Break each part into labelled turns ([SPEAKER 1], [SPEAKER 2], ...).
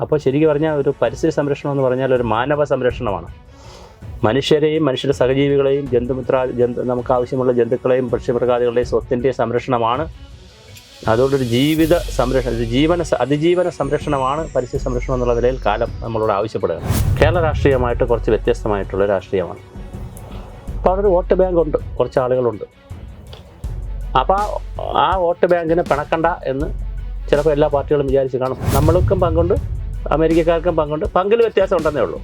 [SPEAKER 1] അപ്പോൾ ശരിക്കും പറഞ്ഞാൽ ഒരു പരിസ്ഥിതി സംരക്ഷണം എന്ന് പറഞ്ഞാൽ ഒരു മാനവ സംരക്ഷണമാണ്. മനുഷ്യരെയും മനുഷ്യരുടെ സഹജീവികളെയും ജന്തുമിത്ര ജന്തു നമുക്ക് ആവശ്യമുള്ള ജന്തുക്കളെയും പക്ഷിമൃഗാദികളുടെയും സ്വത്തിന്റെ സംരക്ഷണമാണ്. അതുകൊണ്ടൊരു ജീവിത സംരക്ഷണം ഒരു ജീവന അതിജീവന സംരക്ഷണമാണ് പരിസ്ഥിതി സംരക്ഷണം എന്നുള്ള നിലയിൽ കാലം നമ്മളോട് ആവശ്യപ്പെടുക. കേരള രാഷ്ട്രീയമായിട്ട് കുറച്ച് വ്യത്യസ്തമായിട്ടുള്ള രാഷ്ട്രീയമാണ്. അപ്പോൾ അവിടെ ഒരു വോട്ട് ബാങ്ക് ഉണ്ട് കുറച്ച് ആളുകളുണ്ട്. അപ്പോൾ ആ വോട്ട് ബാങ്കിനെ പിണക്കണ്ട എന്ന് ചിലപ്പോൾ എല്ലാ പാർട്ടികളും വിചാരിച്ച് കാണും. നമ്മൾക്കും പങ്കുണ്ട് അമേരിക്കക്കാർക്കും പങ്കുണ്ട്. പങ്കിൽ വ്യത്യാസം ഉണ്ടെന്നേ ഉള്ളൂ.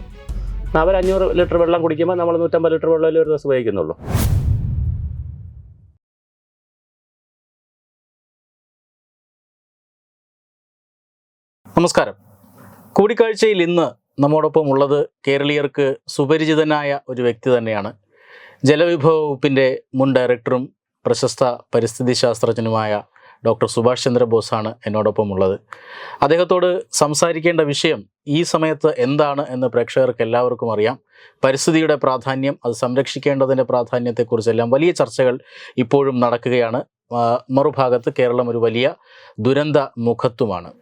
[SPEAKER 1] അവർ അഞ്ഞൂറ് ലിറ്റർ വെള്ളം കുടിക്കുമ്പോൾ നമ്മൾ നൂറ്റമ്പത് ലിറ്റർ വെള്ളം ഒരു ദിവസം ഉപയോഗിക്കുന്നുള്ളൂ.
[SPEAKER 2] നമസ്കാരം. കൂടിക്കാഴ്ചയിൽ ഇന്ന് നമ്മോടൊപ്പം ഉള്ളത് കേരളീയർക്ക് സുപരിചിതനായ ഒരു വ്യക്തി തന്നെയാണ്. ജലവിഭവ വകുപ്പിന്റെ മുൻ ഡയറക്ടറും പ്രശസ്ത പരിസ്ഥിതി ശാസ്ത്രജ്ഞനുമായ ഡോക്ടർ സുഭാഷ് ചന്ദ്രബോസാണ് എന്നോടൊപ്പം ഉള്ളത് അദ്ദേഹത്തോട് സംസാരിക്കേണ്ട വിഷയം ഈ സമയത്ത് എന്താണ് എന്ന് പ്രേക്ഷകർക്ക് എല്ലാവർക്കും അറിയാം. പരിസ്ഥിതിയുടെ പ്രാധാന്യം അത് സംരക്ഷിക്കേണ്ടതിന്റെ പ്രാധാന്യത്തെക്കുറിച്ചെല്ലാം വലിയ ചർച്ചകൾ ഇപ്പോഴും നടക്കുകയാണ്. മറുഭാഗത്ത് കേരളം ഒരു വലിയ ദുരന്ത മുഖത്തുമാണ്.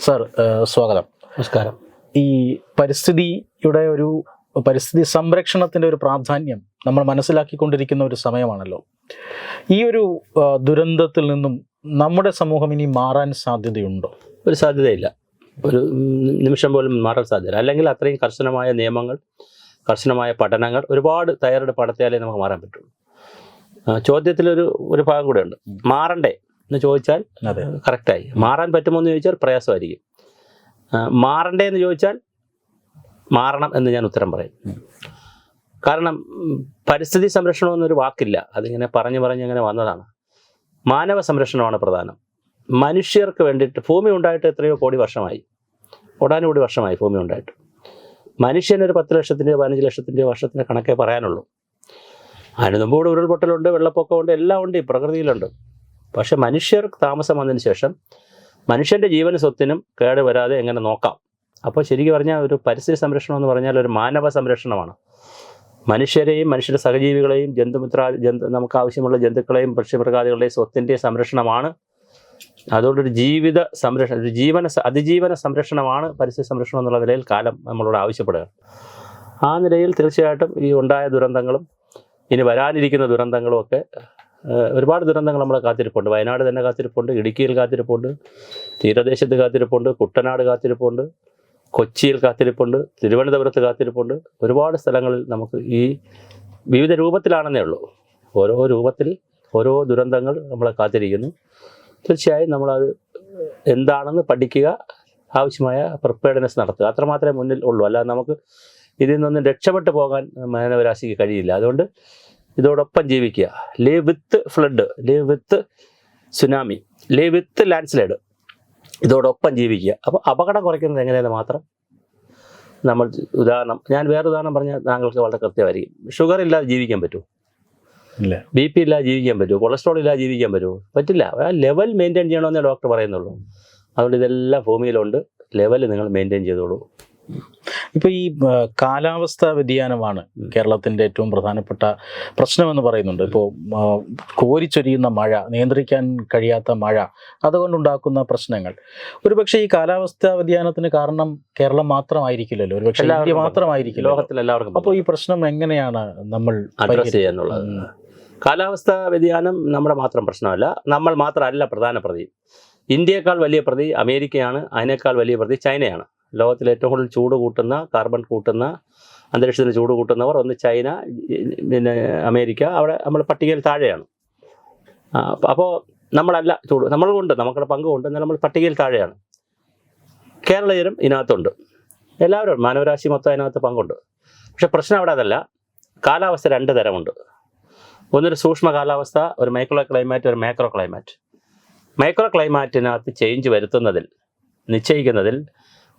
[SPEAKER 2] സർ സ്വാഗതം.
[SPEAKER 1] നമസ്കാരം.
[SPEAKER 2] ഈ പരിസ്ഥിതിയുടെ ഒരു പരിസ്ഥിതി സംരക്ഷണത്തിന്റെ ഒരു പ്രാധാന്യം നമ്മൾ മനസ്സിലാക്കിക്കൊണ്ടിരിക്കുന്ന ഒരു സമയമാണല്ലോ. ഈ ഒരു ദുരന്തത്തിൽ നിന്നും നമ്മുടെ സമൂഹം ഇനി മാറാൻ സാധ്യതയുണ്ടോ?
[SPEAKER 1] ഒരു സാധ്യതയില്ല. ഒരു നിമിഷം പോലും മാറാൻ സാധ്യത അല്ലെങ്കിൽ അത്രയും കർശനമായ നിയമങ്ങൾ കർശനമായ പഠനങ്ങൾ ഒരുപാട് തയ്യാറെടുപ്പ് നടത്തിയാലേ നമുക്ക് മാറാൻ പറ്റുള്ളൂ. ചോദ്യത്തിലൊരു ഒരു ഭാഗം കൂടെ ഉണ്ട്. മാറണ്ടേ എന്ന് ചോദിച്ചാൽ
[SPEAKER 2] അതെ.
[SPEAKER 1] കറക്റ്റായി. മാറാൻ പറ്റുമോ എന്ന് ചോദിച്ചാൽ പ്രയാസമായിരിക്കും. മാറണ്ടേ എന്ന് ചോദിച്ചാൽ മാറണം എന്ന് ഞാൻ ഉത്തരം പറയും. കാരണം പരിസ്ഥിതി സംരക്ഷണം എന്നൊരു വാക്കില്ല. അതിങ്ങനെ പറഞ്ഞു പറഞ്ഞ് അങ്ങനെ വന്നതാണ്. മാനവ സംരക്ഷണമാണ് പ്രധാനം. മനുഷ്യർക്ക് വേണ്ടിയിട്ട് ഭൂമി ഉണ്ടായിട്ട് എത്രയോ കോടി വർഷമായി. കോടാനുകൂടി വർഷമായി ഭൂമി ഉണ്ടായിട്ട്. മനുഷ്യനൊരു പത്ത് ലക്ഷത്തിന്റെയോ പതിനഞ്ച് ലക്ഷത്തിന്റെയോ വർഷത്തിന്റെ കണക്കേ പറയാനുള്ളൂ. അതിന് ഉരുൾപൊട്ടലുണ്ട് വെള്ളപ്പൊക്കമുണ്ട് എല്ലാം ഉണ്ട് ഈ പ്രകൃതിയിലുണ്ട്. പക്ഷെ മനുഷ്യർ താമസം വന്നതിന് ശേഷം മനുഷ്യന്റെ ജീവന സ്വത്തിനും കേട് വരാതെ എങ്ങനെ നോക്കാം? അപ്പോൾ ശരിക്കും പറഞ്ഞാൽ ഒരു പരിസ്ഥിതി സംരക്ഷണം എന്ന് പറഞ്ഞാൽ ഒരു മാനവ സംരക്ഷണമാണ്. മനുഷ്യരെയും മനുഷ്യരുടെ സഹജീവികളെയും ജന്തുമിത്ര ജന്തു നമുക്ക് ആവശ്യമുള്ള ജന്തുക്കളെയും പക്ഷിമൃഗാദികളുടെയും സ്വത്തിന്റെ സംരക്ഷണമാണ്. അതുകൊണ്ടൊരു ജീവിത സംരക്ഷണം ഒരു ജീവന അതിജീവന സംരക്ഷണമാണ് പരിസ്ഥിതി സംരക്ഷണം എന്നുള്ള നിലയിൽ കാലം നമ്മളോട് ആവശ്യപ്പെടുക ആ നിലയിൽ തീർച്ചയായിട്ടും ഈ ഉണ്ടായ ദുരന്തങ്ങളും ഇനി വരാനിരിക്കുന്ന ദുരന്തങ്ങളും ഒക്കെ ഒരുപാട് ദുരന്തങ്ങൾ നമ്മളെ കാത്തിരിപ്പുണ്ട്. വയനാട് തന്നെ കാത്തിരിപ്പുണ്ട് ഇടുക്കിയിൽ കാത്തിരിപ്പുണ്ട് തീരദേശത്ത് കാത്തിരിപ്പുണ്ട് കുട്ടനാട് കാത്തിരിപ്പുണ്ട്. കൊച്ചിയിൽ കാത്തിരിപ്പുണ്ട് തിരുവനന്തപുരത്ത് കാത്തിരിപ്പുണ്ട്. ഒരുപാട് സ്ഥലങ്ങളിൽ നമുക്ക് ഈ വിവിധ രൂപത്തിലാണെന്നേ ഉള്ളൂ. ഓരോ രൂപത്തിൽ ഓരോ ദുരന്തങ്ങൾ നമ്മളെ കാത്തിരിക്കുന്നു. തീർച്ചയായും നമ്മളത് എന്താണെന്ന് പഠിക്കുക ആവശ്യമായ പ്രിപ്പയർഡ്നെസ് നടത്തുക. അത്രമാത്രമേ മുന്നിൽ ഉള്ളൂ. അല്ലാതെ നമുക്ക് ഇതിൽ നിന്നൊന്നും രക്ഷപ്പെട്ടു പോകാൻ മാനവരാശിക്ക് കഴിയില്ല. അതുകൊണ്ട് ഇതോടൊപ്പം ജീവിക്കുക. Leave with flood leave with tsunami leave with landslide ഇതോടൊപ്പം ജീവിക്കുക. അപ്പോൾ അപകടം കുറയ്ക്കുന്നത് എങ്ങനെയെന്ന് മാത്രം നമ്മൾ ഉദാഹരണം ഞാൻ വേറെ ഉദാഹരണം പറഞ്ഞാൽ താങ്കൾക്ക് വളരെ കൃത്യമായിരിക്കും. ഷുഗർ ഇല്ലാതെ ജീവിക്കാൻ പറ്റുമോ?
[SPEAKER 2] ഇല്ല.
[SPEAKER 1] ബി പി ഇല്ലാതെ ജീവിക്കാൻ പറ്റുമോ? കൊളസ്ട്രോൾ ഇല്ലാതെ ജീവിക്കാൻ പറ്റുമോ? പറ്റില്ല. ആ ലെവൽ മെയിന്റെയിൻ ചെയ്യണമെന്നേ ഡോക്ടർ പറയുന്നുള്ളൂ. അതുകൊണ്ട് ഇതെല്ലാം ഭൂമിയിലുണ്ട്. ലെവൽ നിങ്ങൾ മെയിന്റെയിൻ ചെയ്തോളൂ.
[SPEAKER 2] ഇപ്പൊ ഈ കാലാവസ്ഥാ വ്യതിയാനമാണ് കേരളത്തിന്റെ ഏറ്റവും പ്രധാനപ്പെട്ട പ്രശ്നമെന്ന് പറയുന്നുണ്ട്. ഇപ്പോൾ കോരിച്ചൊരിയുന്ന മഴ നിയന്ത്രിക്കാൻ കഴിയാത്ത മഴ അതുകൊണ്ടുണ്ടാക്കുന്ന പ്രശ്നങ്ങൾ. ഒരുപക്ഷെ ഈ കാലാവസ്ഥാ വ്യതിയാനത്തിന് കാരണം കേരളം മാത്രമായിരിക്കില്ലല്ലോ. ഒരുപക്ഷെ ഇന്ത്യ മാത്രമായിരിക്കില്ല
[SPEAKER 1] ലോകത്തിൽ എല്ലാവർക്കും
[SPEAKER 2] അപ്പോൾ ഈ പ്രശ്നം എങ്ങനെയാണ് നമ്മൾ
[SPEAKER 1] അഡ്രസ് ചെയ്യാന്നുള്ളത് കാലാവസ്ഥാ വ്യതിയാനം നമ്മുടെ മാത്രം പ്രശ്നമല്ല. നമ്മൾ മാത്രമല്ല പ്രധാന പ്രതി. ഇന്ത്യയേക്കാൾ വലിയ പ്രതി അമേരിക്കയാണ്. അതിനേക്കാൾ വലിയ പ്രതി ചൈനയാണ്. ലോകത്തിലെ ഏറ്റവും കൂടുതൽ ചൂട് കൂട്ടുന്ന കാർബൺ കൂട്ടുന്ന അന്തരീക്ഷത്തിന് ചൂട് കൂട്ടുന്നവർ ഒന്ന് ചൈന പിന്നെ അമേരിക്ക അവിടെ നമ്മൾ പട്ടികയിൽ താഴെയാണ്. അപ്പോൾ നമ്മളല്ല ചൂട് നമ്മളുണ്ട് നമുക്കുടെ പങ്കുണ്ട് എന്നാൽ നമ്മൾ പട്ടികയിൽ താഴെയാണ്. കേരളീയരും ഇതിനകത്തുണ്ട്. എല്ലാവരും മാനവരാശി മൊത്തം അതിനകത്ത് പങ്കുണ്ട്. പക്ഷെ പ്രശ്നം അവിടെ അതല്ല. കാലാവസ്ഥ രണ്ട് തരമുണ്ട്. ഒന്നൊരു സൂക്ഷ്മ കാലാവസ്ഥ ഒരു മൈക്രോ ക്ലൈമാറ്റ് ഒരു മാക്രോ ക്ലൈമാറ്റ്. മൈക്രോ ക്ലൈമാറ്റിനകത്ത് ചേഞ്ച് വരുത്തുന്നതിൽ നിശ്ചയിക്കുന്നതിൽ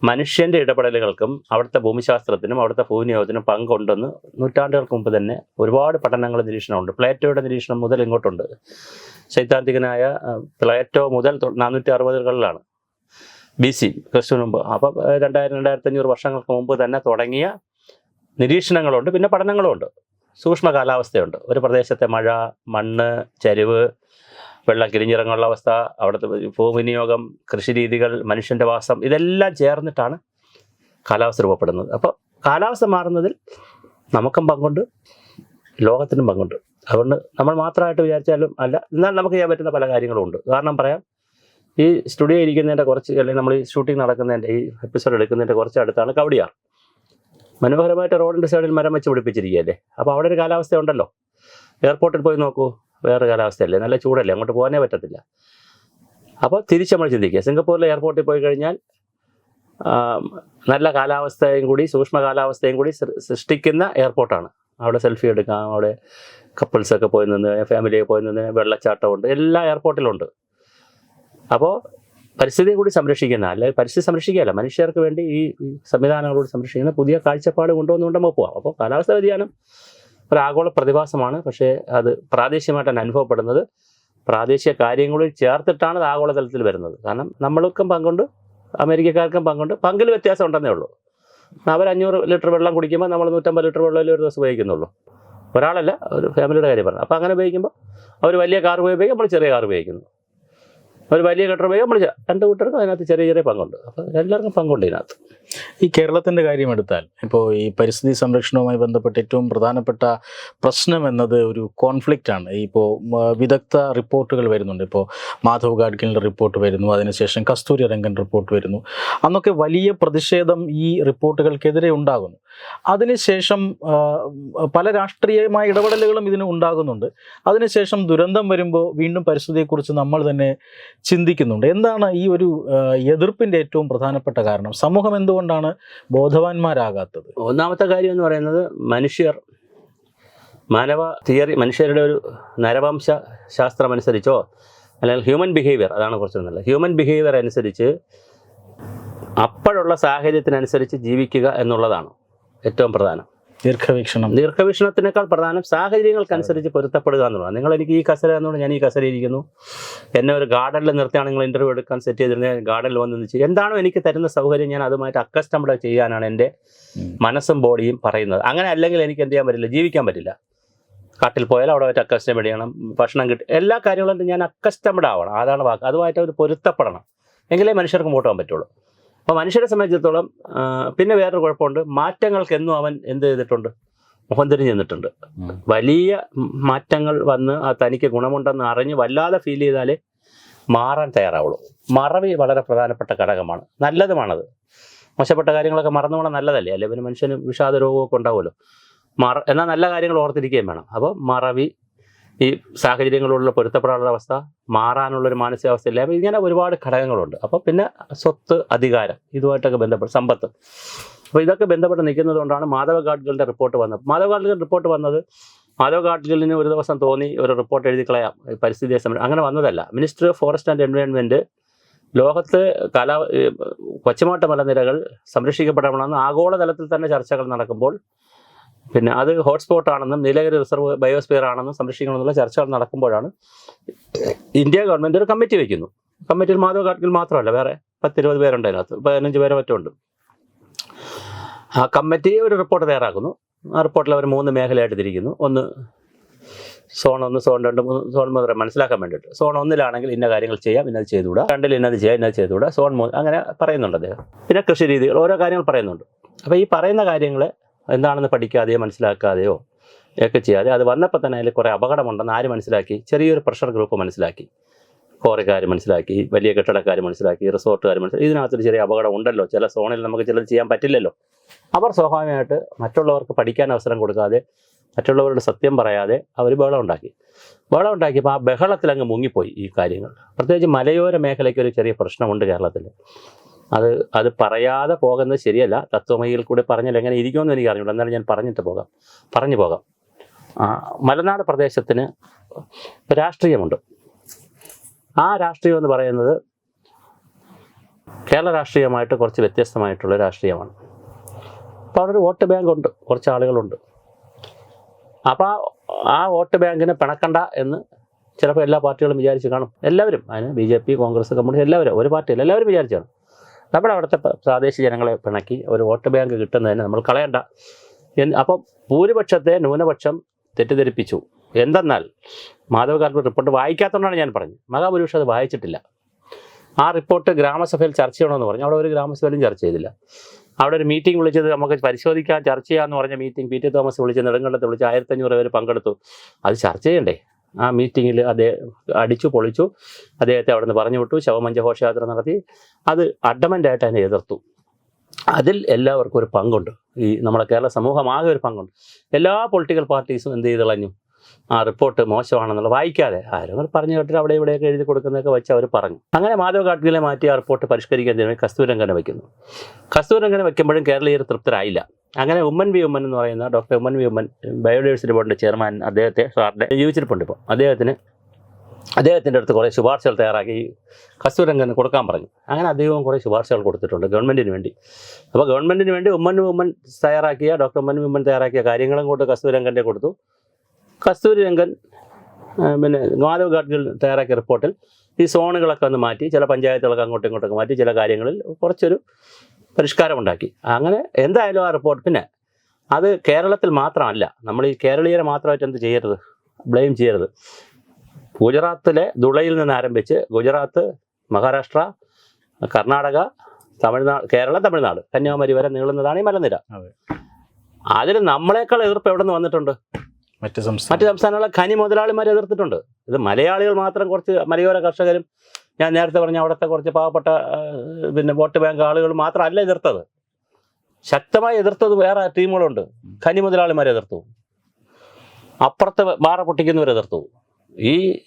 [SPEAKER 1] മനുഷ്യന്റെ ഇടപെടലുകൾക്കും അവിടുത്തെ ഭൂമിശാസ്ത്രത്തിനും അവിടുത്തെ ഭൂവിനിയോഗത്തിനും പങ്കുണ്ടെന്ന് നൂറ്റാണ്ടുകൾക്ക് മുമ്പ് തന്നെ ഒരുപാട് പഠനങ്ങൾ നിരീക്ഷണമുണ്ട്. പ്ലേറ്റോയുടെ നിരീക്ഷണം മുതൽ ഇങ്ങോട്ടുണ്ട്. സൈദ്ധാന്തികനായ പ്ലേറ്റോ മുതൽ നാനൂറ്റി അറുപതുകളിലാണ് ബി സി ക്രിസ്തുവിന് മുമ്പ്. അപ്പം ഏഹ്, രണ്ടായിരം രണ്ടായിരത്തി അഞ്ഞൂറ് വർഷങ്ങൾക്ക് മുമ്പ് തന്നെ തുടങ്ങിയ നിരീക്ഷണങ്ങളുണ്ട്. പിന്നെ പഠനങ്ങളുമുണ്ട്. സൂക്ഷ്മ കാലാവസ്ഥയുണ്ട്. ഒരു പ്രദേശത്തെ മഴ മണ്ണ് ചരിവ് വെള്ളം കിരിഞ്ഞിറങ്ങുള്ള അവസ്ഥ അവിടുത്തെ ഭൂവിനിയോഗം കൃഷി രീതികൾ മനുഷ്യന്റെ വാസം ഇതെല്ലാം ചേർന്നിട്ടാണ് കാലാവസ്ഥ രൂപപ്പെടുന്നത്. അപ്പോൾ കാലാവസ്ഥ മാറുന്നതിൽ നമുക്കും പങ്കുണ്ട് ലോകത്തിനും പങ്കുണ്ട്. അതുകൊണ്ട് നമ്മൾ മാത്രമായിട്ട് വിചാരിച്ചാലും അല്ല എന്നാൽ നമുക്ക് ചെയ്യാൻ പറ്റുന്ന പല കാര്യങ്ങളും ഉണ്ട്. കാരണം പറയാം ഈ സ്റ്റുഡിയോ ഇരിക്കുന്നതിന്റെ കുറച്ച് അല്ലെങ്കിൽ നമ്മൾ ഈ ഷൂട്ടിംഗ് നടക്കുന്നതിന്റെ ഈ എപ്പിസോഡ് എടുക്കുന്നതിന്റെ കുറച്ച് അടുത്താണ് കവടിയാർ. മനോഹരമായിട്ട് റോഡിന്റെ സൈഡിൽ മരം വെച്ച് പിടിപ്പിച്ചിരിക്കുകയല്ലേ? അപ്പോൾ അവിടെ ഒരു കാലാവസ്ഥ ഉണ്ടല്ലോ. എയർപോർട്ടിൽ പോയി നോക്കൂ. വേറെ കാലാവസ്ഥയല്ലേ? നല്ല ചൂടല്ലേ? അങ്ങോട്ട് പോകാനേ പറ്റത്തില്ല. അപ്പോൾ തിരിച്ച് നമ്മൾ ചിന്തിക്കുക. സിംഗപ്പൂരിലെ എയർപോർട്ടിൽ പോയി കഴിഞ്ഞാൽ നല്ല കാലാവസ്ഥയും കൂടി സൂക്ഷ്മ കാലാവസ്ഥയും കൂടി സൃഷ്ടിക്കുന്ന എയർപോർട്ടാണ്. അവിടെ സെൽഫി എടുക്കാം അവിടെ കപ്പിൾസൊക്കെ പോയി നിന്ന് ഫാമിലിയൊക്കെ പോയി നിന്ന് വെള്ളച്ചാട്ടമുണ്ട് എല്ലാ എയർപോർട്ടിലുണ്ട്. അപ്പോൾ പരിസ്ഥിതിയെ കൂടി സംരക്ഷിക്കുന്ന അല്ലെ പരിസ്ഥിതി സംരക്ഷിക്കുകയല്ല മനുഷ്യർക്ക് വേണ്ടി ഈ സംവിധാനങ്ങളോട് സംരക്ഷിക്കുന്ന പുതിയ കാഴ്ചപ്പാട് കൊണ്ടുവന്നുകൊണ്ട് നമുക്ക് പോവാം. അപ്പോൾ കാലാവസ്ഥ വ്യതിയാനം ഒരു ആഗോള പ്രതിഭാസമാണ്. പക്ഷേ അത് പ്രാദേശികമായിട്ടാണ് അനുഭവപ്പെടുന്നത്. പ്രാദേശിക കാര്യങ്ങളിൽ ചേർത്തിട്ടാണ് അത് ആഗോളതലത്തിൽ വരുന്നത്. കാരണം നമ്മൾക്കും പങ്കുണ്ട് അമേരിക്കക്കാർക്കും പങ്കുണ്ട്. പങ്കിൽ വ്യത്യാസം ഉണ്ടെന്നേ ഉള്ളൂ. അവർ അഞ്ഞൂറ് ലിറ്റർ വെള്ളം കുടിക്കുമ്പോൾ നമ്മൾ നൂറ്റമ്പത് ലിറ്റർ വെള്ളമല്ലേ ഒരു ദിവസം ഉപയോഗിക്കുന്നുള്ളൂ. ഒരാളല്ല ഒരു ഫാമിലിയുടെ കാര്യം പറഞ്ഞു. അപ്പോൾ അങ്ങനെ ഉപയോഗിക്കുമ്പോൾ അവർ വലിയ കാർ ഉപയോഗിക്കും നമ്മൾ ചെറിയ കാർ ഉപയോഗിക്കുന്നു. ഒരു വലിയ കെട്ടർ പോയി നമ്മൾ രണ്ട് കൂട്ടർക്കും അതിനകത്ത് ചെറിയ ചെറിയ പങ്കുണ്ട്. അപ്പോൾ എല്ലാവർക്കും പങ്കുണ്ട് ഇതിനകത്ത്.
[SPEAKER 2] ഈ കേരളത്തിന്റെ കാര്യം എടുത്താൽ ഇപ്പോൾ ഈ പരിസ്ഥിതി സംരക്ഷണവുമായി ബന്ധപ്പെട്ട് ഏറ്റവും പ്രധാനപ്പെട്ട പ്രശ്നം എന്നത് ഒരു കോൺഫ്ലിക്റ്റ് ആണ്. ഇപ്പോൾ വിദഗ്ധ റിപ്പോർട്ടുകൾ വരുന്നുണ്ട്. ഇപ്പോൾ മാധവ് ഗാഡ്ഗിലിന്റെ റിപ്പോർട്ട് വരുന്നു അതിനുശേഷം കസ്തൂരി രംഗൻ റിപ്പോർട്ട് വരുന്നു. അന്നൊക്കെ വലിയ പ്രതിഷേധം ഈ റിപ്പോർട്ടുകൾക്കെതിരെ ഉണ്ടാകുന്നു. അതിനുശേഷം പല രാഷ്ട്രീയമായ ഇടപെടലുകളും ഇതിന് ഉണ്ടാകുന്നുണ്ട്. അതിനുശേഷം ദുരന്തം വരുമ്പോൾ വീണ്ടും പരിസ്ഥിതിയെക്കുറിച്ച് നമ്മൾ തന്നെ ചിന്തിക്കുന്നുണ്ട്. എന്താണ് ഈ ഒരു എതിർപ്പിന്റെ ഏറ്റവും പ്രധാനപ്പെട്ട കാരണം? സമൂഹം എന്തുകൊണ്ടാണ് ബോധവാന്മാരാകാത്തത്?
[SPEAKER 1] ഒന്നാമത്തെ കാര്യം എന്ന് പറയുന്നത് മനുഷ്യർ മാനവ തിയറി മനുഷ്യരുടെ ഒരു നരവംശ ശാസ്ത്രം അനുസരിച്ചോ അല്ലെങ്കിൽ ഹ്യൂമൻ ബിഹേവിയർ അതാണ് കുറച്ച് നല്ലത്. ഹ്യൂമൻ ബിഹേവിയർ അനുസരിച്ച് അപ്പോഴുള്ള സാഹചര്യത്തിനനുസരിച്ച് ജീവിക്കുക എന്നുള്ളതാണ് ഏറ്റവും പ്രധാനം.
[SPEAKER 2] ദീർഘവീക്ഷണം.
[SPEAKER 1] ദീർഘവീക്ഷണത്തിനേക്കാൾ പ്രധാനം സാഹചര്യങ്ങൾക്കനുസരിച്ച് പൊരുത്തപ്പെടുക എന്നുള്ളതാണ്. നിങ്ങൾ എനിക്ക് ഈ കസര എന്നുകൊണ്ട് ഞാൻ ഈ കസരയിരിക്കുന്നു എന്നെ ഒരു ഗാർഡനിൽ നിർത്തിയാണ് നിങ്ങൾ ഇന്റർവ്യൂ എടുക്കാൻ സെറ്റ് ചെയ്തിരുന്നത്. ഗാർഡനിൽ വന്ന് വെച്ച് എന്താണോ എനിക്ക് തരുന്ന സൗകര്യം ഞാൻ അതുമായിട്ട് അക്കസ്റ്റംഡ് ചെയ്യാനാണ്
[SPEAKER 2] എന്റെ.
[SPEAKER 1] മനസ്സും ബോഡിയും പറയുന്നത്. അങ്ങനെ അല്ലെങ്കിൽ എനിക്ക് എന്ത് ചെയ്യാൻ പറ്റില്ല ജീവിക്കാൻ പറ്റില്ല. കാട്ടിൽ പോയാൽ അവിടെ വെച്ച് അക്കസ്റ്റംഡ് ചെയ്യണം ഭക്ഷണം കിട്ടും എല്ലാ കാര്യങ്ങളും ഞാൻ അക്കസ്റ്റംഡ് ആവണം. അതാണ് വാക്ക്. അതുമായിട്ട് അവർ പൊരുത്തപ്പെടണം. എങ്കിലേ മനുഷ്യർക്ക് മുമ്പോട്ട് പോകാൻ പറ്റുള്ളൂ. അപ്പോൾ മനുഷ്യരെ സംബന്ധിച്ചിടത്തോളം പിന്നെ വേറൊരു കുഴപ്പമുണ്ട്. മാറ്റങ്ങൾക്ക് എന്നും അവൻ എന്ത് ചെയ്തിട്ടുണ്ട്? മുഖം തിരിഞ്ഞ് നിന്നിട്ടുണ്ട്. വലിയ മാറ്റങ്ങൾ വന്ന് ആ തനിക്ക് ഗുണമുണ്ടെന്ന് അറിഞ്ഞ് വല്ലാതെ ഫീൽ ചെയ്താലേ മാറാൻ തയ്യാറാവുള്ളൂ. മറവി വളരെ പ്രധാനപ്പെട്ട ഘടകമാണ്. നല്ലതുമാണത്. മോശപ്പെട്ട കാര്യങ്ങളൊക്കെ മറന്നു പോകണം നല്ലതല്ലേ? അല്ലെ? പിന്നെ മനുഷ്യന് വിഷാദ രോഗമൊക്കെ ഉണ്ടാവുമല്ലോ. മറ എന്നാൽ നല്ല കാര്യങ്ങൾ ഓർത്തിരിക്കുകയും വേണം. അപ്പോൾ മറവി ഈ സാഹചര്യങ്ങളുള്ള പൊരുത്തപ്പെടാനുള്ള അവസ്ഥ മാറാനുള്ളൊരു മാനസികാവസ്ഥ ഇല്ല. ഇങ്ങനെ ഒരുപാട് ഘടകങ്ങളുണ്ട്. അപ്പോൾ പിന്നെ സ്വത്ത് അധികാരം ഇതുമായിട്ടൊക്കെ ബന്ധപ്പെട്ട് സമ്പത്ത്. അപ്പോൾ ഇതൊക്കെ ബന്ധപ്പെട്ട് നിൽക്കുന്നത് കൊണ്ടാണ് മാധവ ഗാഡ്ഗലിന്റെ റിപ്പോർട്ട് വന്നത്. മാധവ ഗാഡ്ഗിൽ റിപ്പോർട്ട് വന്നത് മാധവ ഗാഡ്ഗിലിന് ഒരു ദിവസം തോന്നി ഒരു റിപ്പോർട്ട് എഴുതി കളയാം. പരിസ്ഥിതിയെ സംബന്ധിച്ച് അങ്ങനെ വന്നതല്ല. മിനിസ്റ്റർ ഫോറസ്റ്റ് ആൻഡ് എൻവയോൺമെന്റ് ലോകത്ത് കാലാ കൊച്ചമാട്ട മലനിരകൾ സംരക്ഷിക്കപ്പെടണമെന്ന് ആഗോളതലത്തിൽ തന്നെ ചർച്ചകൾ നടക്കുമ്പോൾ പിന്നെ അത് ഹോട്ട്സ്പോട്ട് ആണെന്നും നീലഗിരി റിസർവ് ബയോസ്ഫിയർ ആണെന്നും സംരക്ഷിക്കണമെന്നുള്ള ചർച്ചകൾ നടക്കുമ്പോഴാണ് ഇന്ത്യ ഗവൺമെന്റ് ഒരു കമ്മിറ്റി വയ്ക്കുന്നു കമ്മിറ്റിയിൽ മാധവ് ഗാഡ്ഗിൽ മാത്രമല്ല വേറെ പത്തിരുപത് പേരുണ്ട് അതിനകത്ത് പതിനഞ്ച് പേരെ മറ്റുണ്ട് ആ കമ്മിറ്റി ഒരു റിപ്പോർട്ട് തയ്യാറാക്കുന്നു. ആ റിപ്പോർട്ടിൽ അവർ മൂന്ന് മേഖലയായിട്ട് തിരിക്കുന്നു. ഒന്ന് സോൺ ഒന്ന് സോൺ രണ്ട് മൂന്ന് സോൺ മുതൽ മനസ്സിലാക്കാൻ വേണ്ടിയിട്ട്. സോൺ ഒന്നിലാണെങ്കിൽ ഇന്ന കാര്യങ്ങൾ ചെയ്യാം ഇന്നത് ചെയ്തുകൂടാ. രണ്ടിൽ ഇന്നത് ചെയ്യാം ഇന്നത് ചെയ്തുകൂടാ. സോൺ മൂന്ന് അങ്ങനെ പറയുന്നുണ്ട് അദ്ദേഹം. പിന്നെ കൃഷി രീതികൾ ഓരോ കാര്യങ്ങൾ പറയുന്നുണ്ട്. അപ്പോൾ ഈ പറയുന്ന കാര്യങ്ങൾ എന്താണെന്ന് പഠിക്കാതെയോ മനസ്സിലാക്കാതെയോ ഒക്കെ ചെയ്യാതെ അത് വന്നപ്പോൾ തന്നെ അതിൽ കുറേ അപകടമുണ്ടെന്ന് ആര് മനസ്സിലാക്കി? ചെറിയൊരു പ്രഷർ ഗ്രൂപ്പ് മനസ്സിലാക്കി. കോറിക്കാർ മനസ്സിലാക്കി വലിയ കെട്ടിടക്കാർ മനസ്സിലാക്കി റിസോർട്ടുകാർ മനസ്സിലാക്കി. ഇതിനകത്തൊരു ചെറിയ അപകടം ഉണ്ടല്ലോ. ചില സോണിൽ നമുക്ക് ചിലത് ചെയ്യാൻ പറ്റില്ലല്ലോ. അവർ സ്വാഭാവികമായിട്ട് മറ്റുള്ളവർക്ക് പഠിക്കാൻ അവസരം കൊടുക്കാതെ മറ്റുള്ളവരുടെ സത്യം പറയാതെ അവർ ബഹളം ഉണ്ടാക്കി. ബഹളം ഉണ്ടാക്കിയപ്പോൾ ആ ബഹളത്തിൽ അങ്ങ് മുങ്ങിപ്പോയി ഈ കാര്യങ്ങൾ. പ്രത്യേകിച്ച് മലയോര മേഖലയ്ക്ക് ഒരു ചെറിയ പ്രശ്നമുണ്ട് കേരളത്തിൽ. അത് അത് പറയാതെ പോകുന്നത് ശരിയല്ല. തത്വമയിൽ കൂടെ പറഞ്ഞാൽ എങ്ങനെ ഇരിക്കുമെന്ന് എനിക്ക് അറിഞ്ഞുള്ളൂ എന്നാലും ഞാൻ പറഞ്ഞിട്ട് പോകാം. പറഞ്ഞു പോകാം. മലനാട് പ്രദേശത്തിന് രാഷ്ട്രീയമുണ്ട്. ആ രാഷ്ട്രീയം എന്ന് പറയുന്നത് കേരള രാഷ്ട്രീയമായിട്ട് കുറച്ച് വ്യത്യസ്തമായിട്ടുള്ള രാഷ്ട്രീയമാണ്. അപ്പോൾ അവിടെ ഒരു വോട്ട് ബാങ്ക് ഉണ്ട്. കുറച്ച് ആളുകളുണ്ട്. അപ്പോൾ ആ വോട്ട് ബാങ്കിനെ പിണക്കണ്ട എന്ന് ചിലപ്പോൾ എല്ലാ പാർട്ടികളും വിചാരിച്ച് കാണും. എല്ലാവരും. അതിന് B J P Congress communist എല്ലാവരും. ഒരു പാർട്ടിയിൽ എല്ലാവരും വിചാരിച്ചാണ്. നമ്മുടെ അവിടുത്തെ പ്രാദേശിക ജനങ്ങളെ പിണക്കി ഒരു വോട്ട് ബാങ്ക് കിട്ടുന്നതിന് നമ്മൾ കളയണ്ട. അപ്പം ഭൂരിപക്ഷത്തെ ന്യൂനപക്ഷം തെറ്റിദ്ധരിപ്പിച്ചു. എന്തെന്നാൽ മാധവ് കാർപ്പ് റിപ്പോർട്ട് വായിക്കാത്തതുകൊണ്ടാണ് ഞാൻ പറഞ്ഞത്. മഹാഭൂരിപക്ഷം അത് വായിച്ചിട്ടില്ല. ആ റിപ്പോർട്ട് ഗ്രാമസഭയിൽ ചർച്ച ചെയ്യണമെന്ന് പറഞ്ഞു. അവിടെ ഒരു ഗ്രാമസഭയിലും ചർച്ച ചെയ്തില്ല. അവിടെ ഒരു മീറ്റിംഗ് വിളിച്ചത് നമുക്ക് പരിശോധിക്കാൻ ചർച്ച ചെയ്യാമെന്ന് പറഞ്ഞ മീറ്റിംഗ് പി ടി തോമസ് വിളിച്ച് നെടുങ്കണ്ടത്ത് വിളിച്ച് ആയിരത്തഞ്ഞൂറ് പേര് പങ്കെടുത്തു. അത് ചർച്ച ചെയ്യണ്ടേ? ആ മീറ്റിങ്ങിൽ അദ്ദേഹം അടിച്ചു പൊളിച്ചു. അദ്ദേഹത്തെ അവിടെ നിന്ന് പറഞ്ഞു വിട്ടു. ശവമഞ്ച ഘോഷയാത്ര നടത്തി. അത് അഡമന്റായിട്ട് അതിനെ എതിർത്തു. അതിൽ എല്ലാവർക്കും ഒരു പങ്കുണ്ട്. ഈ നമ്മുടെ കേരള സമൂഹമാകെ ഒരു പങ്കുണ്ട്. എല്ലാ പൊളിറ്റിക്കൽ പാർട്ടീസും എന്ത് ചെയ്ത് കളഞ്ഞു? ആ റിപ്പോർട്ട് മോശമാണെന്നുള്ള വായിക്കാതെ ആരും പറഞ്ഞു കേട്ടിട്ട് അവിടെ ഇവിടെയൊക്കെ എഴുതി കൊടുക്കുന്നതൊക്കെ വെച്ച് അവർ പറഞ്ഞു. അങ്ങനെ മാധവ കാട്ടിലെ മാറ്റി ആ റിപ്പോർട്ട് പരിഷ്കരിക്കാൻ തന്നെ കസ്തൂരംഗനെ വയ്ക്കുന്നു കസ്തൂരംഗനെ വയ്ക്കുമ്പോഴും കേരളീയർ തൃപ്തരായില്ല. അങ്ങനെ ഉമ്മൻ വി ഉമ്മൻ എന്ന് പറയുന്ന doctor Oommen V Oommen biodiversity ബോർഡിന്റെ ചെയർമാൻ അദ്ദേഹത്തെ സാറിന്റെ ജീവിച്ചിട്ടുണ്ട് ഇപ്പോൾ അദ്ദേഹത്തിന് അദ്ദേഹത്തിന്റെ അടുത്ത് കുറേ ശുപാർശകൾ തയ്യാറാക്കി കസ്തൂരംഗന് കൊടുക്കാൻ പറഞ്ഞു. അങ്ങനെ അദ്ദേഹവും കുറേ ശുപാർശകൾ കൊടുത്തിട്ടുണ്ട് ഗവൺമെന്റിന് വേണ്ടി. അപ്പോൾ ഗവൺമെന്റിന് വേണ്ടി ഉമ്മൻ ഉമ്മൻ തയ്യാറാക്കിയ ഡോക്ടർ ഉമ്മൻ ഉമ്മൻ തയ്യാറാക്കിയ കാര്യങ്ങളും കൊണ്ട് കസ്തൂരംഗന്റെ കൊടുത്തു. കസ്തൂരി രംഗൻ പിന്നെ മാധവ് ഗാഡ്ഗിൽ തയ്യാറാക്കിയ റിപ്പോർട്ടിൽ ഈ സോണുകളൊക്കെ ഒന്ന് മാറ്റി ചില പഞ്ചായത്തുകളൊക്കെ അങ്ങോട്ടും ഇങ്ങോട്ടൊക്കെ മാറ്റി ചില കാര്യങ്ങളിൽ കുറച്ചൊരു പരിഷ്കാരം ഉണ്ടാക്കി അങ്ങനെ എന്തായാലും ആ റിപ്പോർട്ട് പിന്നെ അത് കേരളത്തിൽ മാത്രമല്ല നമ്മൾ ഈ കേരളീയരെ മാത്രമായിട്ട് എന്ത് ചെയ്യരുത് ബ്ലെയിം ചെയ്യരുത്. ഗുജറാത്തിലെ ദുളയിൽ നിന്ന് ആരംഭിച്ച് ഗുജറാത്ത് മഹാരാഷ്ട്ര കർണാടക തമിഴ്നാട് കേരളം തമിഴ്നാട് കന്യാകുമാരി വരെ നീളുന്നതാണ് ഈ മലനിര.
[SPEAKER 2] അതെ.
[SPEAKER 1] അതിൽ നമ്മളെക്കാൾ എതിർപ്പ് എവിടെ നിന്ന് വന്നിട്ടുണ്ട്?
[SPEAKER 2] മറ്റ് സംസ്ഥാന
[SPEAKER 1] മറ്റ് സംസ്ഥാനങ്ങളെ ഖനി മുതലാളിമാർ എതിർത്തിട്ടുണ്ട്. ഇത് മലയാളികൾ മാത്രം കുറച്ച് മലയോര കർഷകരും ഞാൻ നേരത്തെ പറഞ്ഞ അവിടുത്തെ കുറച്ച് പാവപ്പെട്ട പിന്നെ വോട്ട് ബാങ്ക് ആളുകൾ മാത്രമല്ല എതിർത്തത്. ശക്തമായി എതിർത്തത് വേറെ ടീമുകളുണ്ട്. ഖനി മുതലാളിമാരെ എതിർത്തു. അപ്പുറത്ത് മാറ പൊട്ടിക്കുന്നവരെ എതിർത്തു. ഈ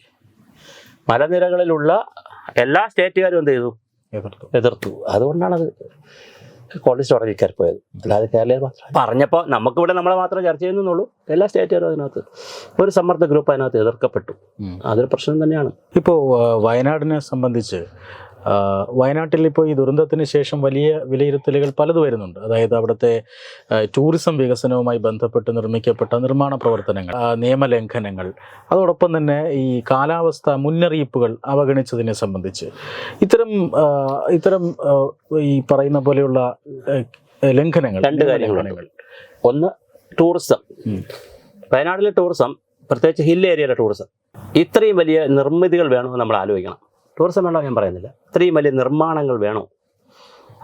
[SPEAKER 1] മലനിരകളിലുള്ള എല്ലാ സ്റ്റേറ്റുകാരും എന്ത് ചെയ്തു?
[SPEAKER 2] എതിർത്തു.
[SPEAKER 1] എതിർത്തു. അതുകൊണ്ടാണത്. കോൺഗ്രസ് കയറി പോയത്. അല്ലാതെ കേരളീയർ മാത്രം പറഞ്ഞപ്പോൾ നമുക്കിവിടെ നമ്മളെ മാത്രം ചർച്ച ചെയ്യുന്നുള്ളൂ. എല്ലാ സ്റ്റേറ്റുകാരും അതിനകത്ത് ഒരു സമ്മർദ്ദ ഗ്രൂപ്പ് അതിനകത്ത് എതിർക്കപ്പെട്ടു. അതൊരു പ്രശ്നം തന്നെയാണ്.
[SPEAKER 2] ഇപ്പോൾ വയനാടിനെ സംബന്ധിച്ച് വയനാട്ടിൽ ഇപ്പോൾ ഈ ദുരന്തത്തിന് ശേഷം വലിയ വിലയിരുത്തലുകൾ പലത് വരുന്നുണ്ട്. അതായത് അവിടുത്തെ ടൂറിസം വികസനവുമായി ബന്ധപ്പെട്ട് നിർമ്മിക്കപ്പെട്ട നിർമ്മാണ പ്രവർത്തനങ്ങൾ നിയമലംഘനങ്ങൾ അതോടൊപ്പം തന്നെ ഈ കാലാവസ്ഥ മുന്നറിയിപ്പുകൾ അവഗണിച്ചതിനെ സംബന്ധിച്ച്. ഇത്തരം ഇത്തരം ഈ പറയുന്ന പോലെയുള്ള ലംഘനങ്ങൾ
[SPEAKER 1] രണ്ട്
[SPEAKER 2] കാര്യങ്ങൾ
[SPEAKER 1] ഒന്ന് ടൂറിസം. വയനാട്ടിലെ ടൂറിസം പ്രത്യേകിച്ച് ഹിൽ ഏരിയയിലെ ടൂറിസം ഇത്രയും വലിയ നിർമ്മിതികൾ വേണമെന്ന് നമ്മൾ ആലോചിക്കണം. ടൂറിസം വേണോ ഞാൻ പറയുന്നില്ല. ഇത്രയും വലിയ നിർമ്മാണങ്ങൾ വേണോ?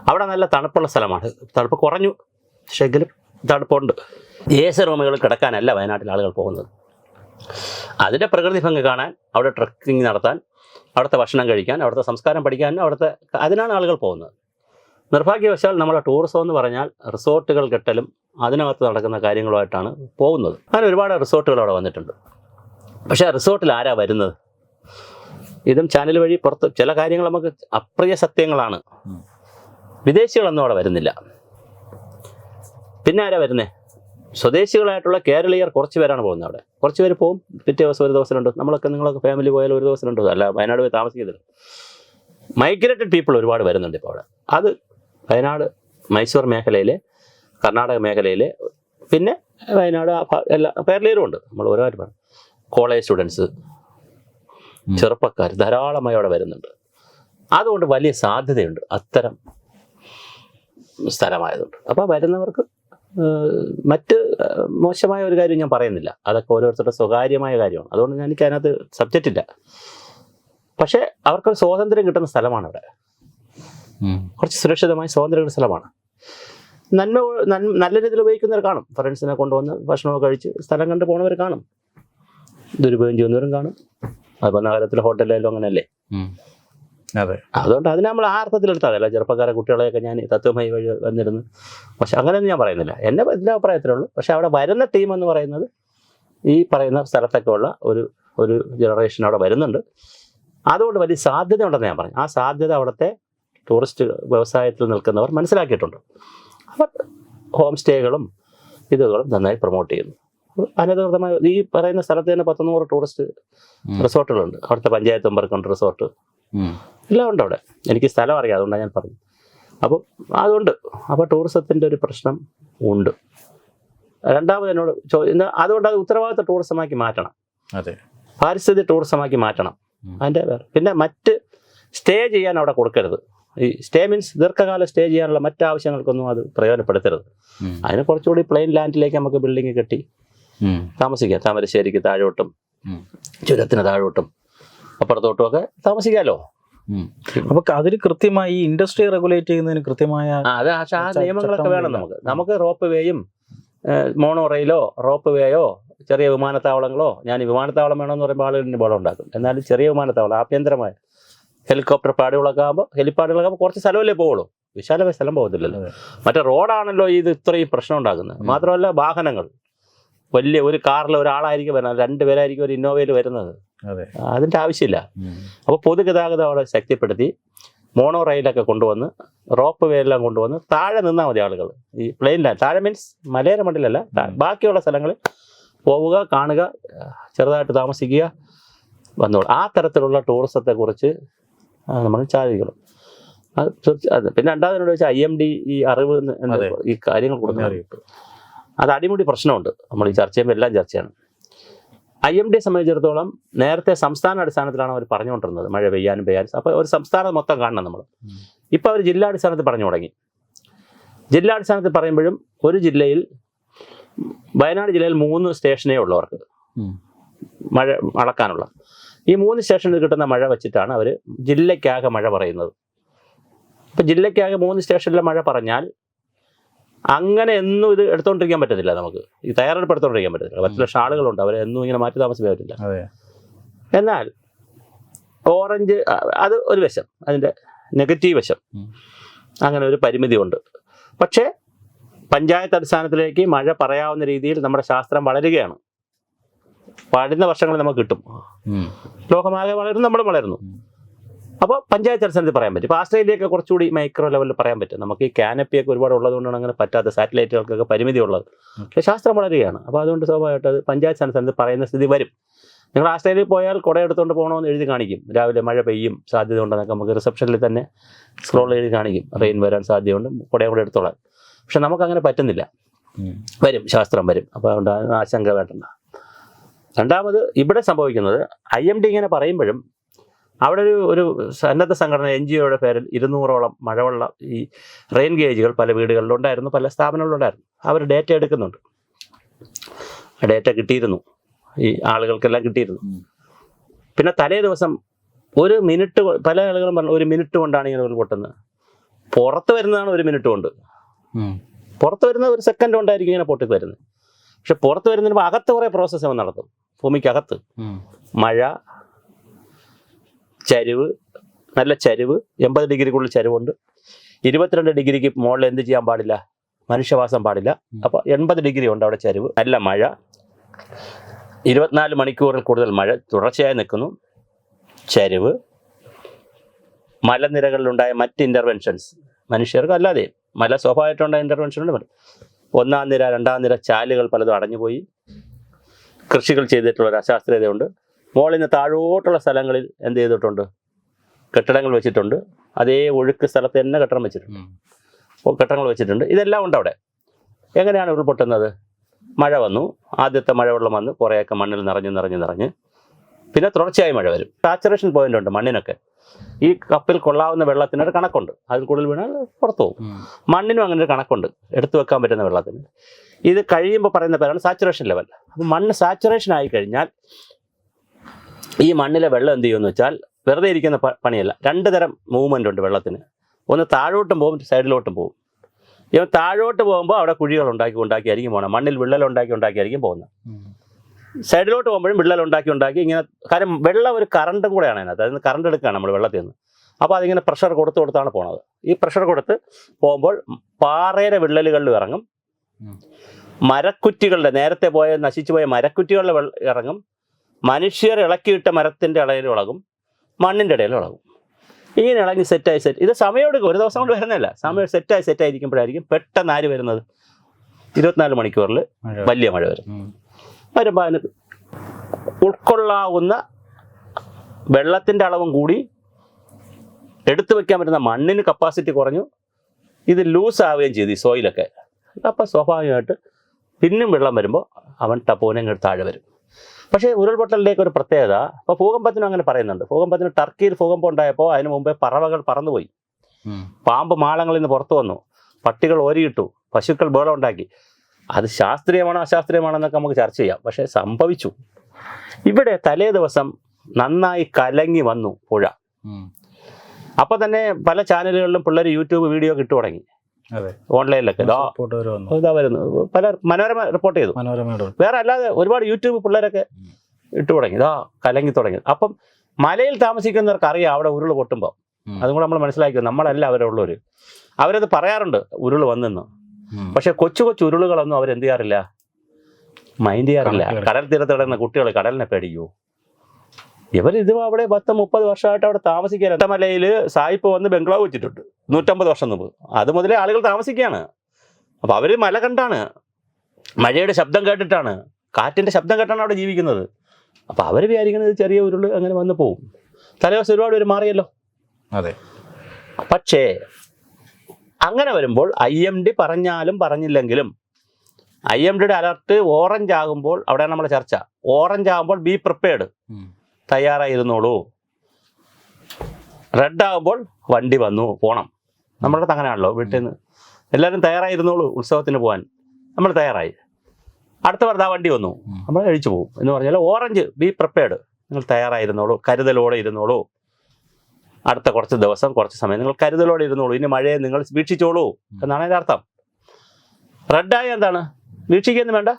[SPEAKER 1] അവിടെ നല്ല തണുപ്പുള്ള സ്ഥലമാണ്. തണുപ്പ് കുറഞ്ഞു. പക്ഷേ എങ്കിലും തണുപ്പുണ്ട്. എ സി റൂമുകൾ കിടക്കാനല്ല വയനാട്ടിൽ ആളുകൾ പോകുന്നത്. അതിന്റെ പ്രകൃതി ഭംഗി കാണാൻ അവിടെ ട്രക്കിംഗ് നടത്താൻ അവിടുത്തെ ഭക്ഷണം കഴിക്കാൻ അവിടുത്തെ സംസ്കാരം പഠിക്കാൻ അവിടുത്തെ അതിനാണ് ആളുകൾ പോകുന്നത്. നിർഭാഗ്യവശാൽ നമ്മളെ ടൂറിസം എന്ന് പറഞ്ഞാൽ റിസോർട്ടുകൾ കെട്ടലും അതിനകത്ത് നടക്കുന്ന കാര്യങ്ങളുമായിട്ടാണ് പോകുന്നത്. അങ്ങനെ ഒരുപാട് റിസോർട്ടുകൾ അവിടെ വന്നിട്ടുണ്ട്. പക്ഷേ റിസോർട്ടിൽ ആരാ വരുന്നത്? ഇതും ചാനൽ വഴി പുറത്ത് ചില കാര്യങ്ങൾ നമുക്ക് അപ്രിയ സത്യങ്ങളാണ്. വിദേശികളൊന്നും അവിടെ വരുന്നില്ല. പിന്നെ ആരാ വരുന്നേ? സ്വദേശികളായിട്ടുള്ള കേരളീയർ കുറച്ച് പേരാണ് പോകുന്നത് അവിടെ. കുറച്ച് പേര് പോകും പിറ്റേ ദിവസം ഒരു ദിവസം രണ്ട് നമ്മളൊക്കെ നിങ്ങളൊക്കെ ഫാമിലി പോയാൽ ഒരു ദിവസം രണ്ട് അല്ല വയനാട് പോയി താമസിക്കുന്നില്ല മൈഗ്രേറ്റഡ് പീപ്പിൾ ഒരുപാട് വരുന്നുണ്ട് ഇപ്പോൾ അവിടെ. അത് വയനാട് മൈസൂർ മേഖലയിലെ കർണാടക മേഖലയിലെ പിന്നെ വയനാട് എല്ലാ കേരളീയരും ഉണ്ട്. നമ്മൾ ഒരുപാട് പറഞ്ഞു കോളേജ് സ്റ്റുഡൻസ്. ചെറുപ്പക്കാർ ധാരാളമായി അവിടെ വരുന്നുണ്ട്. അതുകൊണ്ട് വലിയ സാധ്യതയുണ്ട്. അത്തരം സ്ഥലമായതുകൊണ്ട്. അപ്പോൾ വരുന്നവർക്ക് മറ്റ് മോശമായ ഒരു കാര്യം ഞാൻ പറയുന്നില്ല. അതൊക്കെ ഓരോരുത്തരുടെ സ്വകാര്യമായ കാര്യമാണ്. അതുകൊണ്ട് ഞാൻ എനിക്ക് അതിനകത്ത് സബ്ജക്റ്റ് ഇല്ല. പക്ഷേ അവർക്കൊരു സ്വാതന്ത്ര്യം കിട്ടുന്ന സ്ഥലമാണ് അവിടെ. കുറച്ച് സുരക്ഷിതമായി കിട്ടുന്ന സ്ഥലമാണ്. നന്മ നന്മ നല്ല രീതിയിൽ ഉപയോഗിക്കുന്നവർ കാണും. ഫ്രണ്ട്സിനെ കൊണ്ടുവന്ന് ഭക്ഷണമൊക്കെ കഴിച്ച് സ്ഥലം കണ്ട് പോണവർ കാണും. ദുരുപയോഗം ചെയ്യുന്നവരും കാണും. അതിപ്പോൾ നഗരത്തിലെ ഹോട്ടലിലും അങ്ങനെയല്ലേ.
[SPEAKER 2] അതെ.
[SPEAKER 1] അതുകൊണ്ട് അതിനെ നമ്മൾ ആ അർത്ഥത്തിലെടുത്താകല്ല ചെറുപ്പക്കാരെ കുട്ടികളെയൊക്കെ ഞാൻ തത്വമായി വഴി വന്നിരുന്നു. പക്ഷെ അങ്ങനെയൊന്നും ഞാൻ പറയുന്നില്ല. എന്റെ എല്ലാ അഭിപ്രായത്തിലേ ഉള്ളൂ. പക്ഷെ അവിടെ വരുന്ന ടീം എന്ന് പറയുന്നത് ഈ പറയുന്ന സ്ഥലത്തൊക്കെ ഉള്ള ഒരു ഒരു ജനറേഷൻ അവിടെ വരുന്നുണ്ട്. അതുകൊണ്ട് വലിയ സാധ്യത ഉണ്ടെന്ന് ഞാൻ പറഞ്ഞു. ആ സാധ്യത അവിടുത്തെ ടൂറിസ്റ്റ് വ്യവസായത്തിൽ നിൽക്കുന്നവർ മനസ്സിലാക്കിയിട്ടുണ്ട്. അവർ ഹോം സ്റ്റേകളും ഇതുകളും നന്നായി പ്രൊമോട്ട് ചെയ്യുന്നു. അനധികൃതമായ ഈ പറയുന്ന സ്ഥലത്ത് തന്നെ പത്തുനൂറ് ടൂറിസ്റ്റ് റിസോർട്ടുകളുണ്ട്. അവിടുത്തെ പഞ്ചായത്ത് മെമ്പർക്കുണ്ട് റിസോർട്ട്. എല്ലാം ഉണ്ട് അവിടെ. എനിക്ക് സ്ഥലം അറിയാം അതുകൊണ്ടാണ് ഞാൻ പറഞ്ഞു അപ്പോൾ അതുകൊണ്ട് അപ്പോൾ ടൂറിസത്തിന്റെ ഒരു പ്രശ്നം ഉണ്ട്. രണ്ടാമത് എന്നോട് ചോദിക്കുന്ന അതുകൊണ്ട് അത് ഉത്തരവാദിത്ത ടൂറിസമാക്കി മാറ്റണം.
[SPEAKER 2] അതെ.
[SPEAKER 1] പാരിസ്ഥിതിക ടൂറിസമാക്കി മാറ്റണം. അതിന്റെ വേറെ. പിന്നെ മറ്റ് സ്റ്റേ ചെയ്യാൻ അവിടെ കൊടുക്കരുത്. ഈ സ്റ്റേ മീൻസ് ദീർഘകാലം സ്റ്റേ ചെയ്യാനുള്ള മറ്റാവശ്യങ്ങൾക്കൊന്നും അത് പ്രയോജനപ്പെടുത്തരുത്. അതിന് കുറച്ചുകൂടി പ്ലെയിൻ ലാൻഡിലേക്ക് നമുക്ക് ബിൽഡിംഗ് കെട്ടി. താമസിക്കാം. താമരശ്ശേരിക്ക് താഴോട്ടും. ചുരത്തിന് താഴോട്ടും അപ്പുറത്തോട്ടും ഒക്കെ താമസിക്കാമല്ലോ
[SPEAKER 2] അപ്പൊ അതിന് കൃത്യമായി ഈ ഇൻഡസ്ട്രി റെഗുലേറ്റ് ചെയ്യുന്നതിന് കൃത്യമായ
[SPEAKER 1] അത് ആ നിയമങ്ങളൊക്കെ വേണം നമുക്ക്. നമുക്ക് റോപ്പ് വേയും മോണോ റെയിലോ റോപ്പ് വേയോ ചെറിയ വിമാനത്താവളങ്ങളോ ഞാൻ ഈ വിമാനത്താവളം വേണമെന്ന് പറയുമ്പോൾ ആളുകളിന് ബോളം ഉണ്ടാക്കും. എന്നാലും ചെറിയ വിമാനത്താവളം ആഭ്യന്തരമായ ഹെലികോപ്റ്റർ പാടുകളൊക്കെ ആകുമ്പോൾ ഹെലിപ്പാടുകളൊക്കെ ആകുമ്പോൾ കുറച്ച് സ്ഥലമല്ലേ പോകുള്ളൂ വിശാലമായ സ്ഥലം പോകത്തില്ലല്ലോ. മറ്റേ റോഡാണല്ലോ ഇത് ഇത്രയും പ്രശ്നം ഉണ്ടാക്കുന്നത്. മാത്രമല്ല വാഹനങ്ങൾ. വലിയ ഒരു കാറിൽ ഒരാളായിരിക്കും വരുന്നത്. രണ്ടുപേരായിരിക്കും ഒരു ഇന്നോവയിൽ വരുന്നത്.
[SPEAKER 2] അതെ.
[SPEAKER 1] അതിന്റെ ആവശ്യമില്ല. അപ്പോൾ പൊതുഗതാഗതം അവിടെ ശക്തിപ്പെടുത്തി മോണോ റെയിലൊക്കെ കൊണ്ടുവന്ന് റോപ്പ് വേ എല്ലാം കൊണ്ടുവന്ന് താഴെ നിന്നാൽ മതി ആളുകൾ ഈ പ്ലെയിനിലാണ് താഴെ മീൻസ് മലയോര
[SPEAKER 2] മണ്ഡലല്ല.
[SPEAKER 1] ബാക്കിയുള്ള സ്ഥലങ്ങളിൽ പോവുക കാണുക ചെറുതായിട്ട് താമസിക്കുക വന്നോളൂ. ആ തരത്തിലുള്ള ടൂറിസത്തെക്കുറിച്ച് നമ്മൾ ചാദിക്കണം അത് പിന്നെ രണ്ടാമതിനോട് വെച്ചാൽ ഐ എം ഡി ഈ അറിവ്. ഈ കാര്യങ്ങൾ കൊടുക്കുന്നത്
[SPEAKER 2] അറിയിപ്പ്.
[SPEAKER 1] അത് അടിമുടി പ്രശ്നമുണ്ട്. നമ്മൾ ഈ ചർച്ച ചെയ്യുമ്പോൾ എല്ലാം ചർച്ചയാണ് ഐ എം ഡിയെ സംബന്ധിച്ചിടത്തോളം നേരത്തെ സംസ്ഥാന അടിസ്ഥാനത്തിലാണ് അവർ പറഞ്ഞുകൊണ്ടിരുന്നത്. മഴ പെയ്യാനും പെയ്യാനും. അപ്പോൾ ഒരു സംസ്ഥാനം മൊത്തം കാണണം നമ്മൾ. ഇപ്പോൾ അവർ ജില്ലാടിസ്ഥാനത്തിൽ പറഞ്ഞു തുടങ്ങി. ജില്ലാടിസ്ഥാനത്തിൽ പറയുമ്പോഴും ഒരു ജില്ലയിൽ വയനാട് ജില്ലയിൽ മൂന്ന് സ്റ്റേഷനേ ഉള്ളൂ അവർക്ക്. മഴ അളക്കാനുള്ള. ഈ മൂന്ന് സ്റ്റേഷനിൽ കിട്ടുന്ന മഴ വെച്ചിട്ടാണ് അവർ ജില്ലയ്ക്കാകെ മഴ പറയുന്നത്. ഇപ്പം ജില്ലയ്ക്കാകെ മൂന്ന് സ്റ്റേഷനിലെ മഴ പറഞ്ഞാൽ അങ്ങനെ എന്നും ഇത് എടുത്തോണ്ടിരിക്കാൻ പറ്റത്തില്ല നമുക്ക്. ഈ തയ്യാറെടുപ്പ് എടുത്തോണ്ടിരിക്കാൻ പറ്റത്തില്ല. പത്ത് ലക്ഷം ആളുകളുണ്ട്. അവരെ എന്നും ഇങ്ങനെ മാറ്റി താമസിക്കാൻ പറ്റില്ല. എന്നാൽ ഓറഞ്ച് അത് ഒരു വശം. അതിന്റെ നെഗറ്റീവ് വശം. അങ്ങനെ ഒരു പരിമിതി ഉണ്ട് പക്ഷേ പഞ്ചായത്ത് അടിസ്ഥാനത്തിലേക്ക് മഴ പറയാവുന്ന രീതിയിൽ നമ്മുടെ ശാസ്ത്രം വളരുകയാണ്. വരുന്ന വർഷങ്ങൾ നമുക്ക് കിട്ടും. ലോകമാകെ വളരുന്നു നമ്മൾ വളരുന്നു. അപ്പോൾ പഞ്ചായത്ത് അടിസ്ഥാനത്തിൽ പറയാൻ പറ്റും. ഇപ്പോൾ ആസ്ട്രേലിയയൊക്കെ കുറച്ചുകൂടി മൈക്രോ ലെവലിൽ പറയാൻ പറ്റും. നമുക്ക് ഈ കാനപ്പിയൊക്കെ ഒരുപാട് ഉള്ളതുകൊണ്ടാണ് അങ്ങനെ പറ്റാത്ത സാറ്റലൈറ്റുകൾക്കൊക്കെ പരിമിതി ഉള്ളത്. പക്ഷേ ശാസ്ത്രം വളരുകയാണ്. അപ്പോൾ അതുകൊണ്ട് സ്വാഭാവികമായിട്ട് അത് പഞ്ചായത്ത് അടിസ്ഥാനത്തിൽ പറയുന്ന സ്ഥിതി വരും. നിങ്ങൾ ആസ്ട്രേലിയയിൽ പോയാൽ കുട എടുത്തുകൊണ്ട് പോകണമെന്ന് എഴുതി കാണിക്കും. രാവിലെ മഴ പെയ്യും സാധ്യത ഉണ്ടെന്നൊക്കെ നമുക്ക് റിസപ്ഷനിൽ തന്നെ സ്ക്രോൾ എഴുതി കാണിക്കും. റെയിൻ വരാൻ സാധ്യതയുണ്ട് കുടയും കൂടെ എടുത്തോളാം. പക്ഷെ നമുക്കങ്ങനെ പറ്റുന്നില്ല. വരും ശാസ്ത്രം വരും. അപ്പോൾ അതുകൊണ്ട് ആശങ്ക വേണ്ട. രണ്ടാമത് ഇവിടെ സംഭവിക്കുന്നത് ഐ എം ഡി ഇങ്ങനെ പറയുമ്പോഴും അവിടെ ഒരു ഒരു സന്നദ്ധ സംഘടന എൻ ജി ഒയുടെ പേരിൽ ഇരുന്നൂറോളം മഴവെള്ള ഈ റെയിൻ ഗേജുകൾ പല വീടുകളിലുണ്ടായിരുന്നു പല സ്ഥാപനങ്ങളിലുണ്ടായിരുന്നു അവർ ഡേറ്റ എടുക്കുന്നുണ്ട്. ആ ഡേറ്റ കിട്ടിയിരുന്നു. ഈ ആളുകൾക്കെല്ലാം കിട്ടിയിരുന്നു. പിന്നെ തലേ ദിവസം ഒരു മിനിറ്റ് പല ആളുകളും പറഞ്ഞു ഒരു മിനിറ്റ് കൊണ്ടാണ് ഇങ്ങനെ ഉരുൾപൊട്ടുന്നത് പുറത്ത് വരുന്നതാണ് ഒരു മിനിറ്റ് കൊണ്ട്. പുറത്ത് വരുന്ന ഒരു സെക്കൻഡ് കൊണ്ടായിരിക്കും ഇങ്ങനെ പൊട്ടി വരുന്നത്. പക്ഷെ പുറത്ത് വരുന്നതിന് അകത്ത് കുറേ പ്രോസസ്സ് നടത്തും. ഭൂമിക്കകത്ത്. മഴ ചരിവ് നല്ല ചരിവ് എൺപത് ഡിഗ്രിക്കുള്ളിൽ ചരിവുണ്ട്. ഇരുപത്തിരണ്ട് ഡിഗ്രിക്ക് മുകളിൽ എന്ത് ചെയ്യാൻ പാടില്ല? മനുഷ്യവാസം പാടില്ല. അപ്പോൾ എൺപത് ഡിഗ്രി ഉണ്ട് അവിടെ ചരിവ്. നല്ല മഴ. ഇരുപത്തിനാല് മണിക്കൂറിൽ കൂടുതൽ മഴ തുടർച്ചയായി നിൽക്കുന്നു. ചരിവ്. മലനിരകളിലുണ്ടായ മറ്റ് ഇന്റർവെൻഷൻസ് മനുഷ്യർക്ക് അല്ലാതെ മല സ്വാഭാവികമായിട്ടുണ്ടായ ഇന്റർവെൻഷൻ ഉണ്ട്. ഒന്നാം നിര രണ്ടാം നിര ചാലുകൾ പലതും അടഞ്ഞുപോയി. കൃഷികൾ ചെയ്തിട്ടുള്ള ഒരു അശാസ്ത്രീയതയുണ്ട്. മുകളിൽ നിന്ന് താഴോട്ടുള്ള സ്ഥലങ്ങളിൽ എന്ത് ചെയ്തിട്ടുണ്ട്? കെട്ടിടങ്ങൾ വെച്ചിട്ടുണ്ട്. അതേ ഒഴുക്ക് സ്ഥലത്ത് തന്നെ കെട്ടിടം വെച്ചിട്ടുണ്ട്. അപ്പോൾ കെട്ടിടങ്ങൾ വെച്ചിട്ടുണ്ട്. ഇതെല്ലാം ഉണ്ട് അവിടെ. എങ്ങനെയാണ് ഉരുൾപൊട്ടുന്നത്? മഴ വന്നു. ആദ്യത്തെ മഴവെള്ളം വന്ന് കുറേയൊക്കെ മണ്ണിൽ നിറഞ്ഞ് നിറഞ്ഞ് നിറഞ്ഞ്. പിന്നെ തുടർച്ചയായി മഴ വരും. സാച്ചുറേഷൻ പോയിന്റ് ഉണ്ട് മണ്ണിനൊക്കെ. ഈ കപ്പിൽ കൊള്ളാവുന്ന വെള്ളത്തിനൊരു കണക്കുണ്ട്. അതിൽ കൂടുതൽ വീണാൽ പുറത്തു പോകും. മണ്ണിനും അങ്ങനെ ഒരു കണക്കുണ്ട്. എടുത്തു വെക്കാൻ പറ്റുന്ന വെള്ളത്തിന്. ഇത് കഴിയുമ്പോൾ പറയുന്ന പേരാണ് സാച്ചുറേഷൻ ലെവൽ. അപ്പോൾ മണ്ണ് സാച്ചുറേഷൻ ആയി കഴിഞ്ഞാൽ ഈ മണ്ണിലെ വെള്ളം എന്ത് ചെയ്യുമെന്ന് വെച്ചാൽ വെറുതെ ഇരിക്കുന്ന പണിയല്ല. രണ്ട് തരം മൂവ്മെന്റ് ഉണ്ട് വെള്ളത്തിന്. ഒന്ന് താഴോട്ടും പോകും സൈഡിലോട്ടും പോകും. ഇവൻ താഴോട്ട് പോകുമ്പോൾ അവിടെ കുഴികൾ ഉണ്ടാക്കി ഉണ്ടാക്കിയായിരിക്കും പോകണം മണ്ണിൽ വിള്ളൽ ഉണ്ടാക്കി ഉണ്ടാക്കിയായിരിക്കും പോകുന്നത്. സൈഡിലോട്ട് പോകുമ്പോഴും വിള്ളൽ ഉണ്ടാക്കി ഉണ്ടാക്കി ഇങ്ങനെ കാര്യം വെള്ളം ഒരു കറണ്ടും കൂടെയാണ് അതിനകത്ത്. അതിന് കറണ്ട് എടുക്കുകയാണ് നമ്മൾ വെള്ളത്തിൽ നിന്ന്. അപ്പോൾ അതിങ്ങനെ പ്രഷർ കൊടുത്ത് കൊടുത്താണ് പോണത്. ഈ പ്രഷർ കൊടുത്ത് പോകുമ്പോൾ പാറയുടെ വിള്ളലുകളിൽ ഇറങ്ങും. മരക്കുറ്റികളുടെ നേരത്തെ പോയ നശിച്ചു പോയ മരക്കുറ്റികളുടെ ഇറങ്ങും. മനുഷ്യർ ഇളക്കിയിട്ട മരത്തിന്റെ ഇടയിൽ ഇളകും മണ്ണിന്റെ ഇടയിൽ ഇളകും ഇങ്ങനെ ഇളകി സെറ്റായി സെറ്റ്. ഇത് സമയം എടുക്കും. ഒരു ദിവസം കൊണ്ട് വരുന്നില്ല സമയം സെറ്റായി സെറ്റായിരിക്കുമ്പോഴായിരിക്കും പെട്ടെന്ന് ആര് വരുന്നത്? ഇരുപത്തിനാല് മണിക്കൂറിൽ വലിയ മഴ വരും. വരുമ്പോൾ അതിന് ഉൾക്കൊള്ളാവുന്ന വെള്ളത്തിന്റെ അളവും കൂടി എടുത്തു വെക്കാൻ പറ്റുന്ന മണ്ണിന് കപ്പാസിറ്റി കുറഞ്ഞു ഇത് ലൂസ് ആവുകയും ചെയ്തു ഈ സോയിലൊക്കെ അപ്പോൾ സ്വാഭാവികമായിട്ട് പിന്നും വെള്ളം വരുമ്പോൾ അവൻ ടപ്പോനെ താഴെ വരും. പക്ഷേ ഉരുൾപൊട്ടലിലേക്ക് ഒരു പ്രത്യേകത ഇപ്പോൾ ഭൂകമ്പത്തിനും അങ്ങനെ പറയുന്നുണ്ട്. ഭൂകമ്പത്തിന് ടർക്കിയിൽ ഭൂകമ്പം ഉണ്ടായപ്പോൾ അതിന് മുമ്പേ പറവകൾ പറന്നുപോയി. പാമ്പ് മാളങ്ങളിൽ നിന്ന് പുറത്തു വന്നു. പട്ടികൾ ഓരിയിട്ടു പശുക്കൾ ബേളം ഉണ്ടാക്കി. അത് ശാസ്ത്രീയമാണോ അശാസ്ത്രീയമാണോ എന്നൊക്കെ നമുക്ക് ചർച്ച ചെയ്യാം. പക്ഷേ സംഭവിച്ചു. ഇവിടെ തലേ ദിവസം നന്നായി കലങ്ങി വന്നു പുഴ. അപ്പൊ തന്നെ പല ചാനലുകളിലും പിള്ളേർ യൂട്യൂബ് വീഡിയോ കിട്ടു തുടങ്ങി. ഓൺലൈനിലൊക്കെ. ഇതാ വരുന്നു. പല മനോരമ റിപ്പോർട്ട് ചെയ്തു. വേറെ അല്ലാതെ ഒരുപാട് യൂട്യൂബ് പിള്ളേരൊക്കെ ഇട്ടു തുടങ്ങി. ഇതാ കലങ്ങി തുടങ്ങി. അപ്പം മലയിൽ താമസിക്കുന്നവർക്ക് അറിയാം അവിടെ ഉരുൾ പൊട്ടുമ്പോൾ അതും കൂടെ നമ്മൾ മനസ്സിലാക്കി നമ്മളല്ല അവരുള്ളവർ അവരത് പറയാറുണ്ട് ഉരുൾ വന്നെന്ന്. പക്ഷെ കൊച്ചു കൊച്ചു ഉരുളുകളൊന്നും അവരെന്ത് ചെയ്യാറില്ല? മൈൻഡ് ചെയ്യാറില്ല. കടൽ തീരത്ത് കിടക്കുന്ന കുട്ടികൾ കടലിനെ പേടിക്കൂ. ഇവർ ഇത് അവിടെ പത്ത് മുപ്പത് വർഷമായിട്ട് അവിടെ താമസിക്കാൻ മലയിൽ സായിപ്പ് വന്ന് ബംഗ്ലാവ് വെച്ചിട്ടുണ്ട്. നൂറ്റമ്പത് വർഷം മുമ്പ്. അത് മുതലേ ആളുകൾ താമസിക്കുകയാണ്. അപ്പോൾ അവർ മല കണ്ടാണ്. മഴയുടെ ശബ്ദം കേട്ടിട്ടാണ്. കാറ്റിന്റെ ശബ്ദം കേട്ടാണ് അവിടെ ജീവിക്കുന്നത്. അപ്പോൾ അവർ വിചാരിക്കുന്നത് ചെറിയ ഉരുൾ അങ്ങനെ വന്ന് പോകും തലേദിവസം ഒരുപാട് പേര് മാറിയല്ലോ.
[SPEAKER 2] അതെ.
[SPEAKER 1] പക്ഷേ അങ്ങനെ വരുമ്പോൾ ഐ എം ഡി പറഞ്ഞാലും പറഞ്ഞില്ലെങ്കിലും ഐ എം ഡിയുടെ അലർട്ട് ഓറഞ്ച് ആകുമ്പോൾ അവിടെയാണ് നമ്മുടെ ചർച്ച. ഓറഞ്ച് ആകുമ്പോൾ ബി പ്രിപ്പയർഡ്. തയ്യാറായിരുന്നോളൂ. റെഡാകുമ്പോൾ വണ്ടി വന്നു പോണം. നമ്മളുടെ അങ്ങനെയാണല്ലോ വീട്ടിൽ നിന്ന്. എല്ലാവരും തയ്യാറായിരുന്നോളൂ ഉത്സവത്തിന് പോകാൻ നമ്മൾ തയ്യാറായി. അടുത്ത വർദ്ധ വണ്ടി വന്നു. നമ്മൾ കഴിച്ചു പോകും. എന്ന് പറഞ്ഞാൽ ഓറഞ്ച് ബി പ്രിപ്പയർഡ് നിങ്ങൾ തയ്യാറായിരുന്നോളൂ കരുതലോടെ ഇരുന്നോളൂ. അടുത്ത കുറച്ച് ദിവസം കുറച്ച് സമയം നിങ്ങൾ കരുതലോടെ ഇരുന്നോളൂ. ഇനി മഴയെ നിങ്ങൾ വീക്ഷിച്ചോളൂ എന്നാണ് അതിന്റെ അർത്ഥം. റെഡായ എന്താണ്? വീക്ഷിക്കുന്നു വേണ്ട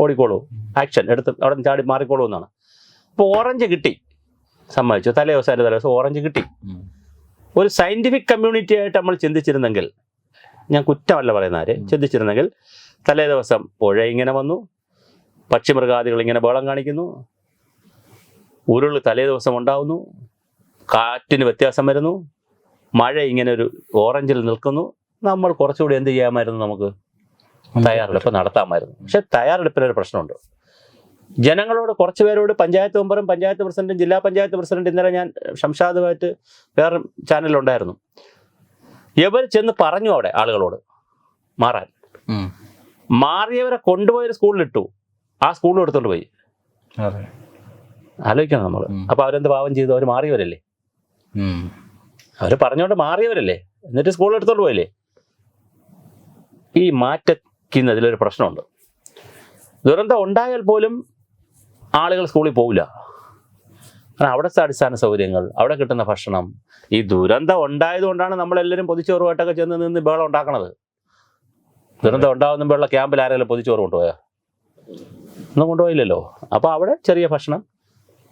[SPEAKER 1] ഓടിക്കോളൂ. ആക്ഷൻ എടുത്ത് അവിടെ നിന്ന് ചാടി മാറിക്കോളൂ എന്നാണ്. ഓറഞ്ച് കിട്ടി. സമ്മതിച്ചു. തലേ ദിവസം തലേ ദിവസം ഓറഞ്ച് കിട്ടി. ഒരു സയന്റിഫിക് കമ്മ്യൂണിറ്റി ആയിട്ട് നമ്മൾ ചിന്തിച്ചിരുന്നെങ്കിൽ ഞാൻ കുറ്റമല്ല പറയുന്ന ആര് ചിന്തിച്ചിരുന്നെങ്കിൽ തലേ ദിവസം പുഴ ഇങ്ങനെ വന്നു പക്ഷിമൃഗാദികൾ ഇങ്ങനെ ബഹളം കാണിക്കുന്നു ഉരുൾ തലേ ദിവസം ഉണ്ടാവുന്നു കാറ്റിന് വ്യത്യാസം വരുന്നു മഴ ഇങ്ങനെ ഒരു ഓറഞ്ചിൽ നിൽക്കുന്നു നമ്മൾ കുറച്ചുകൂടി എന്ത് ചെയ്യാമായിരുന്നു നമുക്ക്? തയ്യാറെടുപ്പ് നടത്താമായിരുന്നു. പക്ഷെ തയ്യാറെടുപ്പിനൊരു പ്രശ്നമുണ്ട്. ജനങ്ങളോട് കുറച്ച് പേരോട് പഞ്ചായത്ത് മെമ്പറും പഞ്ചായത്ത് പ്രസിഡന്റും ജില്ലാ പഞ്ചായത്ത് പ്രസിഡന്റ് ഇന്നലെ ഞാൻ ഷംഷാദുമായിട്ട് വേറെ ചാനലുണ്ടായിരുന്നു ഇവർ ചെന്ന് പറഞ്ഞു അവിടെ ആളുകളോട് മാറാൻ. മാറിയവരെ കൊണ്ടുപോയൊരു സ്കൂളിലിട്ടു ആ സ്കൂളിൽ എടുത്തോണ്ട് പോയി. ആലോചിക്കണം നമ്മൾ. അപ്പൊ അവരെന്ത് പാവം ചെയ്തു? അവർ മാറിയവരല്ലേ?
[SPEAKER 2] അവർ
[SPEAKER 1] അവർ പറഞ്ഞോണ്ട് മാറിയവരല്ലേ? എന്നിട്ട് സ്കൂളിൽ എടുത്തോണ്ട് പോയില്ലേ? ഈ മാറ്റക്കുന്നതിലൊരു പ്രശ്നമുണ്ട്. ദുരന്തം ഉണ്ടായാൽ പോലും ആളുകൾ സ്കൂളിൽ പോവില്ല. കാരണം അവിടുത്തെ അടിസ്ഥാന സൗകര്യങ്ങൾ അവിടെ കിട്ടുന്ന ഭക്ഷണം ഈ ദുരന്തം ഉണ്ടായതുകൊണ്ടാണ് നമ്മളെല്ലാവരും പൊതിച്ചോറുമായിട്ടൊക്കെ ചെന്ന് നിന്ന് ബഹളം ഉണ്ടാക്കണത്. ദുരന്തം ഉണ്ടാകുമ്പോഴുള്ള ക്യാമ്പിൽ ആരെങ്കിലും പൊതിച്ചോറ് കൊണ്ടുപോയാ? ഒന്നും കൊണ്ടുപോയില്ലല്ലോ. അപ്പോൾ അവിടെ ചെറിയ ഭക്ഷണം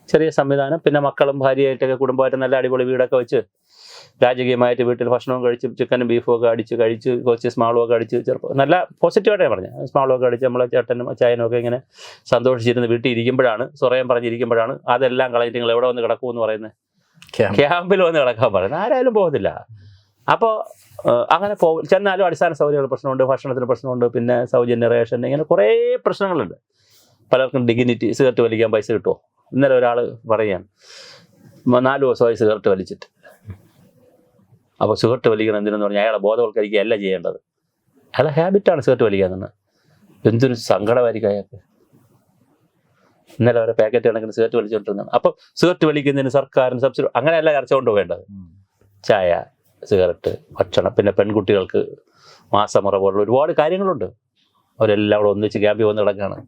[SPEAKER 1] ചെറിയ സംവിധാനം പിന്നെ മക്കളും ഭാര്യയായിട്ടൊക്കെ കുടുംബമായിട്ട് നല്ല അടിപൊളി വീടൊക്കെ വെച്ച് രാജകീയമായിട്ട് വീട്ടിൽ ഭക്ഷണവും കഴിച്ച് ചിക്കനും ബീഫും ഒക്കെ അടിച്ച് കഴിച്ച് കുറച്ച് സ്മാളും ഒക്കെ അടിച്ച് ചെറുപ്പം നല്ല പോസിറ്റീവായിട്ടാണ് പറഞ്ഞത്. സ്മാളും ഒക്കെ അടിച്ച് നമ്മളെ ചേട്ടനും ചായനും ഒക്കെ ഇങ്ങനെ സന്തോഷിച്ചിരുന്ന് വീട്ടിൽ ഇരിക്കുമ്പോഴാണ് സ്വറയം പറഞ്ഞിരിക്കുമ്പോഴാണ് അതെല്ലാം കളഞ്ഞിട്ട് നിങ്ങൾ എവിടെ വന്ന് കിടക്കൂ എന്ന് പറയുന്നത്?
[SPEAKER 2] ക്യാമ്പ്.
[SPEAKER 1] ക്യാമ്പിൽ വന്ന് കിടക്കാൻ പറയുന്നത്. ആരായാലും പോകുന്നില്ല അപ്പോൾ അങ്ങനെ പോകും ചെന്നാലും അടിസ്ഥാന സൗകര്യങ്ങൾ പ്രശ്നമുണ്ട് ഭക്ഷണത്തിന് പ്രശ്നമുണ്ട് പിന്നെ സൗജന്യ റേഷൻ ഇങ്ങനെ കുറേ പ്രശ്നങ്ങളുണ്ട്. പലർക്കും ഡിഗ്നിറ്റി സിഗരറ്റ് വലിക്കാൻ പൈസ കിട്ടുമോ ഇന്നലെ ഒരാൾ പറയുകയാണ് നാല് ദിവസമായി സിഗരറ്റ് വലിച്ചിട്ട്. അപ്പോൾ സിഗരറ്റ് വലിക്കണം എന്തിനെന്ന് പറഞ്ഞാൽ അയാളെ ബോധവൽക്കരിക്കുകയല്ല ചെയ്യേണ്ടത്. അയാളെ ഹാബിറ്റാണ് സിഗരറ്റ് വലിക്കുക എന്നുള്ളത്. എന്തൊരു സങ്കടമായിരിക്കും അയാൾക്ക്. ഇന്നലെ വരെ പാക്കറ്റ് കണക്കിന് സിഗരറ്റ് വലിച്ചുകൊണ്ടിരുന്നതാണ് അപ്പോൾ സിഗരറ്റ് വലിക്കുന്നതിന് സർക്കാരിന് സബ്സിഡി അങ്ങനെയല്ല ചർച്ച
[SPEAKER 2] ഉം.
[SPEAKER 1] ചായ സിഗരറ്റ് ഭക്ഷണം. പിന്നെ പെൺകുട്ടികൾക്ക് മാസമുറ പോലുള്ള ഒരുപാട് കാര്യങ്ങളുണ്ട്. അവരെല്ലാം അവിടെ ഒന്നിച്ച് ക്യാമ്പിൽ വന്ന് കിടക്കുകയാണ്.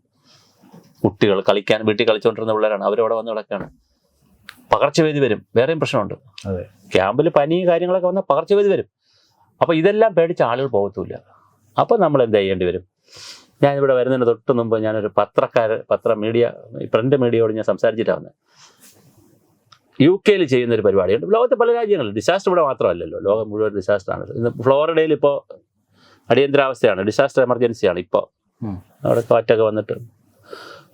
[SPEAKER 1] കുട്ടികൾ കളിക്കാൻ വീട്ടിൽ കളിച്ചുകൊണ്ടിരുന്ന പിള്ളേരാണ്. അവരവിടെ വന്ന് കിടക്കുകയാണ്. പകർച്ചവ്യാധി വരും. വേറെയും പ്രശ്നമുണ്ട്. ക്യാമ്പിൽ പനി കാര്യങ്ങളൊക്കെ വന്നാൽ പകർച്ചവ്യാധി വരും. അപ്പോൾ ഇതെല്ലാം പേടിച്ച് ആളുകൾ പോകത്തില്ല. അപ്പോൾ നമ്മൾ എന്ത് ചെയ്യേണ്ടി വരും? ഞാനിവിടെ വരുന്നതിന് തൊട്ട് മുമ്പ് ഞാനൊരു പത്രക്കാർ പത്ര മീഡിയ പ്രിന്റ് മീഡിയയോട് ഞാൻ സംസാരിച്ചിട്ടാണ്. വന്നത് യു കെയിൽ ചെയ്യുന്ന ഒരു പരിപാടിയുണ്ട്. ലോകത്തെ പല രാജ്യങ്ങളിൽ ഡിസാസ്റ്റർ ഇവിടെ മാത്രമല്ലല്ലോ. ലോകം മുഴുവൻ ഡിസാസ്റ്റർ ആണ്. ഇന്ന് ഫ്ലോറിഡയിൽ ഇപ്പോൾ അടിയന്തരാവസ്ഥയാണ്. ഡിസാസ്റ്റർ എമർജൻസിയാണ് ഇപ്പോൾ അവിടെ കാറ്റൊക്കെ വന്നിട്ട്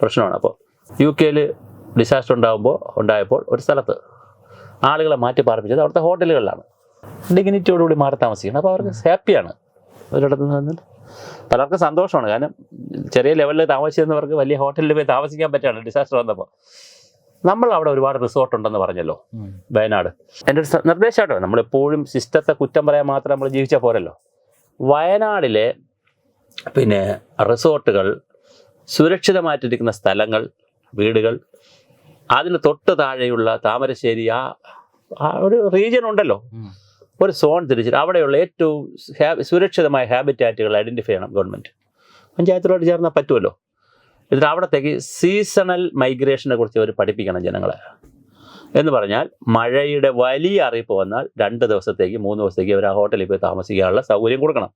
[SPEAKER 1] പ്രശ്നമാണ്. അപ്പോൾ യു കെയിൽ ഡിസാസ്റ്റർ ഉണ്ടാകുമ്പോൾ ഉണ്ടായപ്പോൾ ഒരു സ്ഥലത്ത് ആളുകളെ മാറ്റി പാർപ്പിച്ചത് അവിടുത്തെ ഹോട്ടലുകളിലാണ്. ഡിഗ്നിറ്റിയോടുകൂടി മാറി താമസിക്കണം അപ്പോൾ അവർക്ക് ഹാപ്പിയാണ്. ഒരിടത്ത് നിന്ന് പലർക്കും സന്തോഷമാണ്. കാരണം ചെറിയ ലെവലിൽ താമസിച്ചവർക്ക് വലിയ ഹോട്ടലിൽ പോയി താമസിക്കാൻ പറ്റുകയാണ്. ഡിസാസ്റ്റർ വന്നപ്പോൾ നമ്മൾ അവിടെ ഒരുപാട് റിസോർട്ട് ഉണ്ടെന്ന് പറഞ്ഞല്ലോ. വയനാട്. എന്റെ ഒരു നിർദ്ദേശമായിട്ടോ നമ്മളെപ്പോഴും സിസ്റ്റത്തെ കുറ്റം പറയാൻ മാത്രം നമ്മൾ ജീവിച്ചാൽ പോരല്ലോ. വയനാടിലെ പിന്നെ റിസോർട്ടുകൾ സുരക്ഷിതമായിട്ടിരിക്കുന്ന സ്ഥലങ്ങൾ വീടുകൾ അതിന് തൊട്ട് താഴെയുള്ള താമരശ്ശേരി ആ ഒരു റീജിയൻ ഉണ്ടല്ലോ. ഒരു സോൺ തിരിച്ചിട്ട് അവിടെയുള്ള ഏറ്റവും സുരക്ഷിതമായ ഹാബിറ്റാറ്റുകൾ ഐഡന്റിഫൈ ചെയ്യണം ഗവൺമെന്റ് പഞ്ചായത്തിലോട്ട് ചേർന്നാൽ പറ്റുമല്ലോ. എന്നിട്ട് അവിടത്തേക്ക് സീസണൽ മൈഗ്രേഷനെ കുറിച്ച് അവർ പഠിപ്പിക്കണം ജനങ്ങളെ. എന്ന് പറഞ്ഞാൽ മഴയുടെ വലിയ അറിയിപ്പ് വന്നാൽ രണ്ട് ദിവസത്തേക്ക് മൂന്ന് ദിവസത്തേക്ക് അവർ ആ ഹോട്ടലിൽ പോയി താമസിക്കാനുള്ള സൗകര്യം കൊടുക്കണം.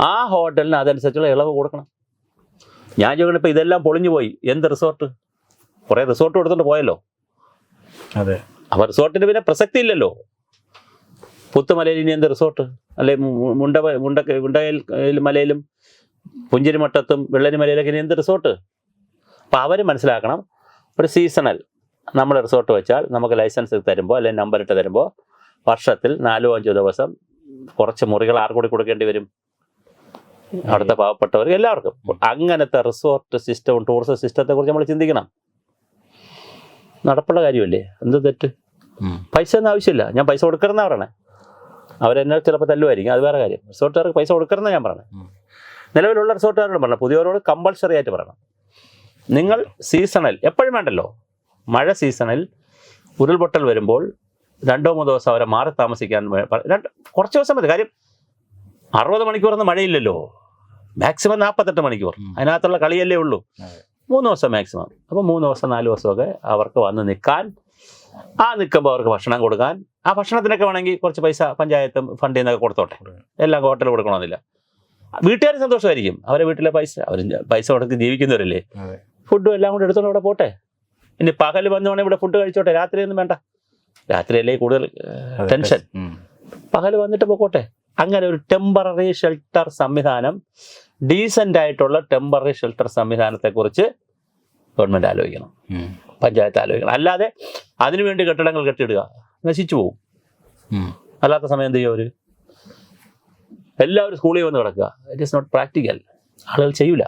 [SPEAKER 1] ആ ഹോട്ടലിന് അതനുസരിച്ചുള്ള ഇളവ് കൊടുക്കണം. ഞാൻ ചോദിക്കണം ഇപ്പോൾ ഇതെല്ലാം പൊളിഞ്ഞു പോയി. എന്ത് റിസോർട്ട്? കുറേ റിസോർട്ട് കൊടുത്തോണ്ട് പോയല്ലോ.
[SPEAKER 2] അതെ.
[SPEAKER 1] അപ്പോൾ റിസോർട്ടിന് പിന്നെ പ്രസക്തി ഇല്ലല്ലോ പുത്തുമലയിൽ ഇനി എന്ത് റിസോർട്ട്? അല്ലെ മുണ്ട മുണ്ട മുണ്ടയിൽ മലയിലും പുഞ്ചിരിമട്ടത്തും വെള്ളരിമലയിലൊക്കെ ഇനി എന്ത് റിസോർട്ട്? അപ്പോൾ അവർ മനസ്സിലാക്കണം ഒരു സീസണൽ നമ്മൾ റിസോർട്ട് വെച്ചാൽ നമുക്ക് ലൈസൻസ് തരുമ്പോൾ അല്ലെങ്കിൽ നമ്പർ ഇട്ട് തരുമ്പോൾ വർഷത്തിൽ നാലോ അഞ്ചോ ദിവസം കുറച്ച് മുറികൾ ആർക്കൂടി കൊടുക്കേണ്ടി വരും. അവിടുത്തെ പാവപ്പെട്ടവർക്ക് എല്ലാവർക്കും. അങ്ങനത്തെ റിസോർട്ട് സിസ്റ്റവും ടൂറിസം സിസ്റ്റത്തെ കുറിച്ച് നമ്മൾ ചിന്തിക്കണം. നടപ്പുള്ള കാര്യമല്ലേ? എന്ത് തെറ്റ്. പൈസ ഒന്നും ആവശ്യമില്ല. ഞാൻ പൈസ കൊടുക്കണമെന്നാ പറയണേ. അവരെന്നെ ചിലപ്പോൾ തല്ലുമായിരിക്കും അത് വേറെ കാര്യം. റിസോർട്ടുകാർക്ക് പൈസ കൊടുക്കണമെന്ന് ഞാൻ പറയണേ. നിലവിലുള്ള റിസോർട്ടുകാരോട് പറഞ്ഞു പുതിയവരോട് കമ്പൾസറി ആയിട്ട് പറയണം. നിങ്ങൾ സീസണൽ എപ്പോഴും വേണ്ടല്ലോ? മഴ സീസണിൽ ഉരുൾപൊട്ടൽ വരുമ്പോൾ രണ്ടോ മൂന്നോ ദിവസം അവരെ മാറി താമസിക്കാൻ രണ്ട് കുറച്ച് ദിവസം മതി. കാര്യം അറുപത് മണിക്കൂറൊന്നും മഴയില്ലല്ലോ. മാക്സിമം നാൽപ്പത്തെട്ട് മണിക്കൂർ. അതിനകത്തുള്ള കളിയല്ലേ ഉള്ളൂ. മൂന്ന് ദിവസം മാക്സിമം അപ്പോൾ മൂന്ന് ദിവസം നാല് ദിവസമൊക്കെ അവർക്ക് വന്ന് നിൽക്കാൻ ആ നിൽക്കുമ്പോൾ അവർക്ക് ഭക്ഷണം കൊടുക്കാൻ ആ ഭക്ഷണത്തിനൊക്കെ വേണമെങ്കിൽ കുറച്ച് പൈസ പഞ്ചായത്തും ഫണ്ടിൽ നിന്നൊക്കെ കൊടുത്തോട്ടെ. എല്ലാം ഹോട്ടൽ കൊടുക്കണമെന്നില്ല. വീട്ടുകാർ സന്തോഷമായിരിക്കും. അവരെ വീട്ടിലെ പൈസ അവർ പൈസ കൊടുത്ത് ജീവിക്കുന്നവരല്ലേ? ഫുഡും എല്ലാം കൂടെ എടുത്തോണ്ട് ഇവിടെ പോട്ടെ. ഇനി പകൽ വന്ന് വേണേൽ ഇവിടെ ഫുഡ് കഴിച്ചോട്ടെ. രാത്രിയൊന്നും വേണ്ട. രാത്രിയല്ലേ കൂടുതൽ ടെൻഷൻ. പകൽ വന്നിട്ട് പോക്കോട്ടെ. അങ്ങനെ ഒരു ടെമ്പററി ഷെൽട്ടർ സംവിധാനം ഡീസന്റ് ആയിട്ടുള്ള ടെമ്പററി ഷെൽട്ടർ സംവിധാനത്തെക്കുറിച്ച് ഗവൺമെന്റ് ആലോചിക്കണം. പഞ്ചായത്ത് ആലോചിക്കണം. അല്ലാതെ അതിനുവേണ്ടി കെട്ടിടങ്ങൾ കെട്ടിയിടുക നശിച്ചു പോകും. അല്ലാത്ത സമയം എന്ത് ചെയ്യും അവർ എല്ലാവരും സ്കൂളിൽ വന്ന് കിടക്കുക. ഇറ്റ് ഈസ് നോട്ട് പ്രാക്ടിക്കൽ ആളുകൾ ചെയ്യൂല.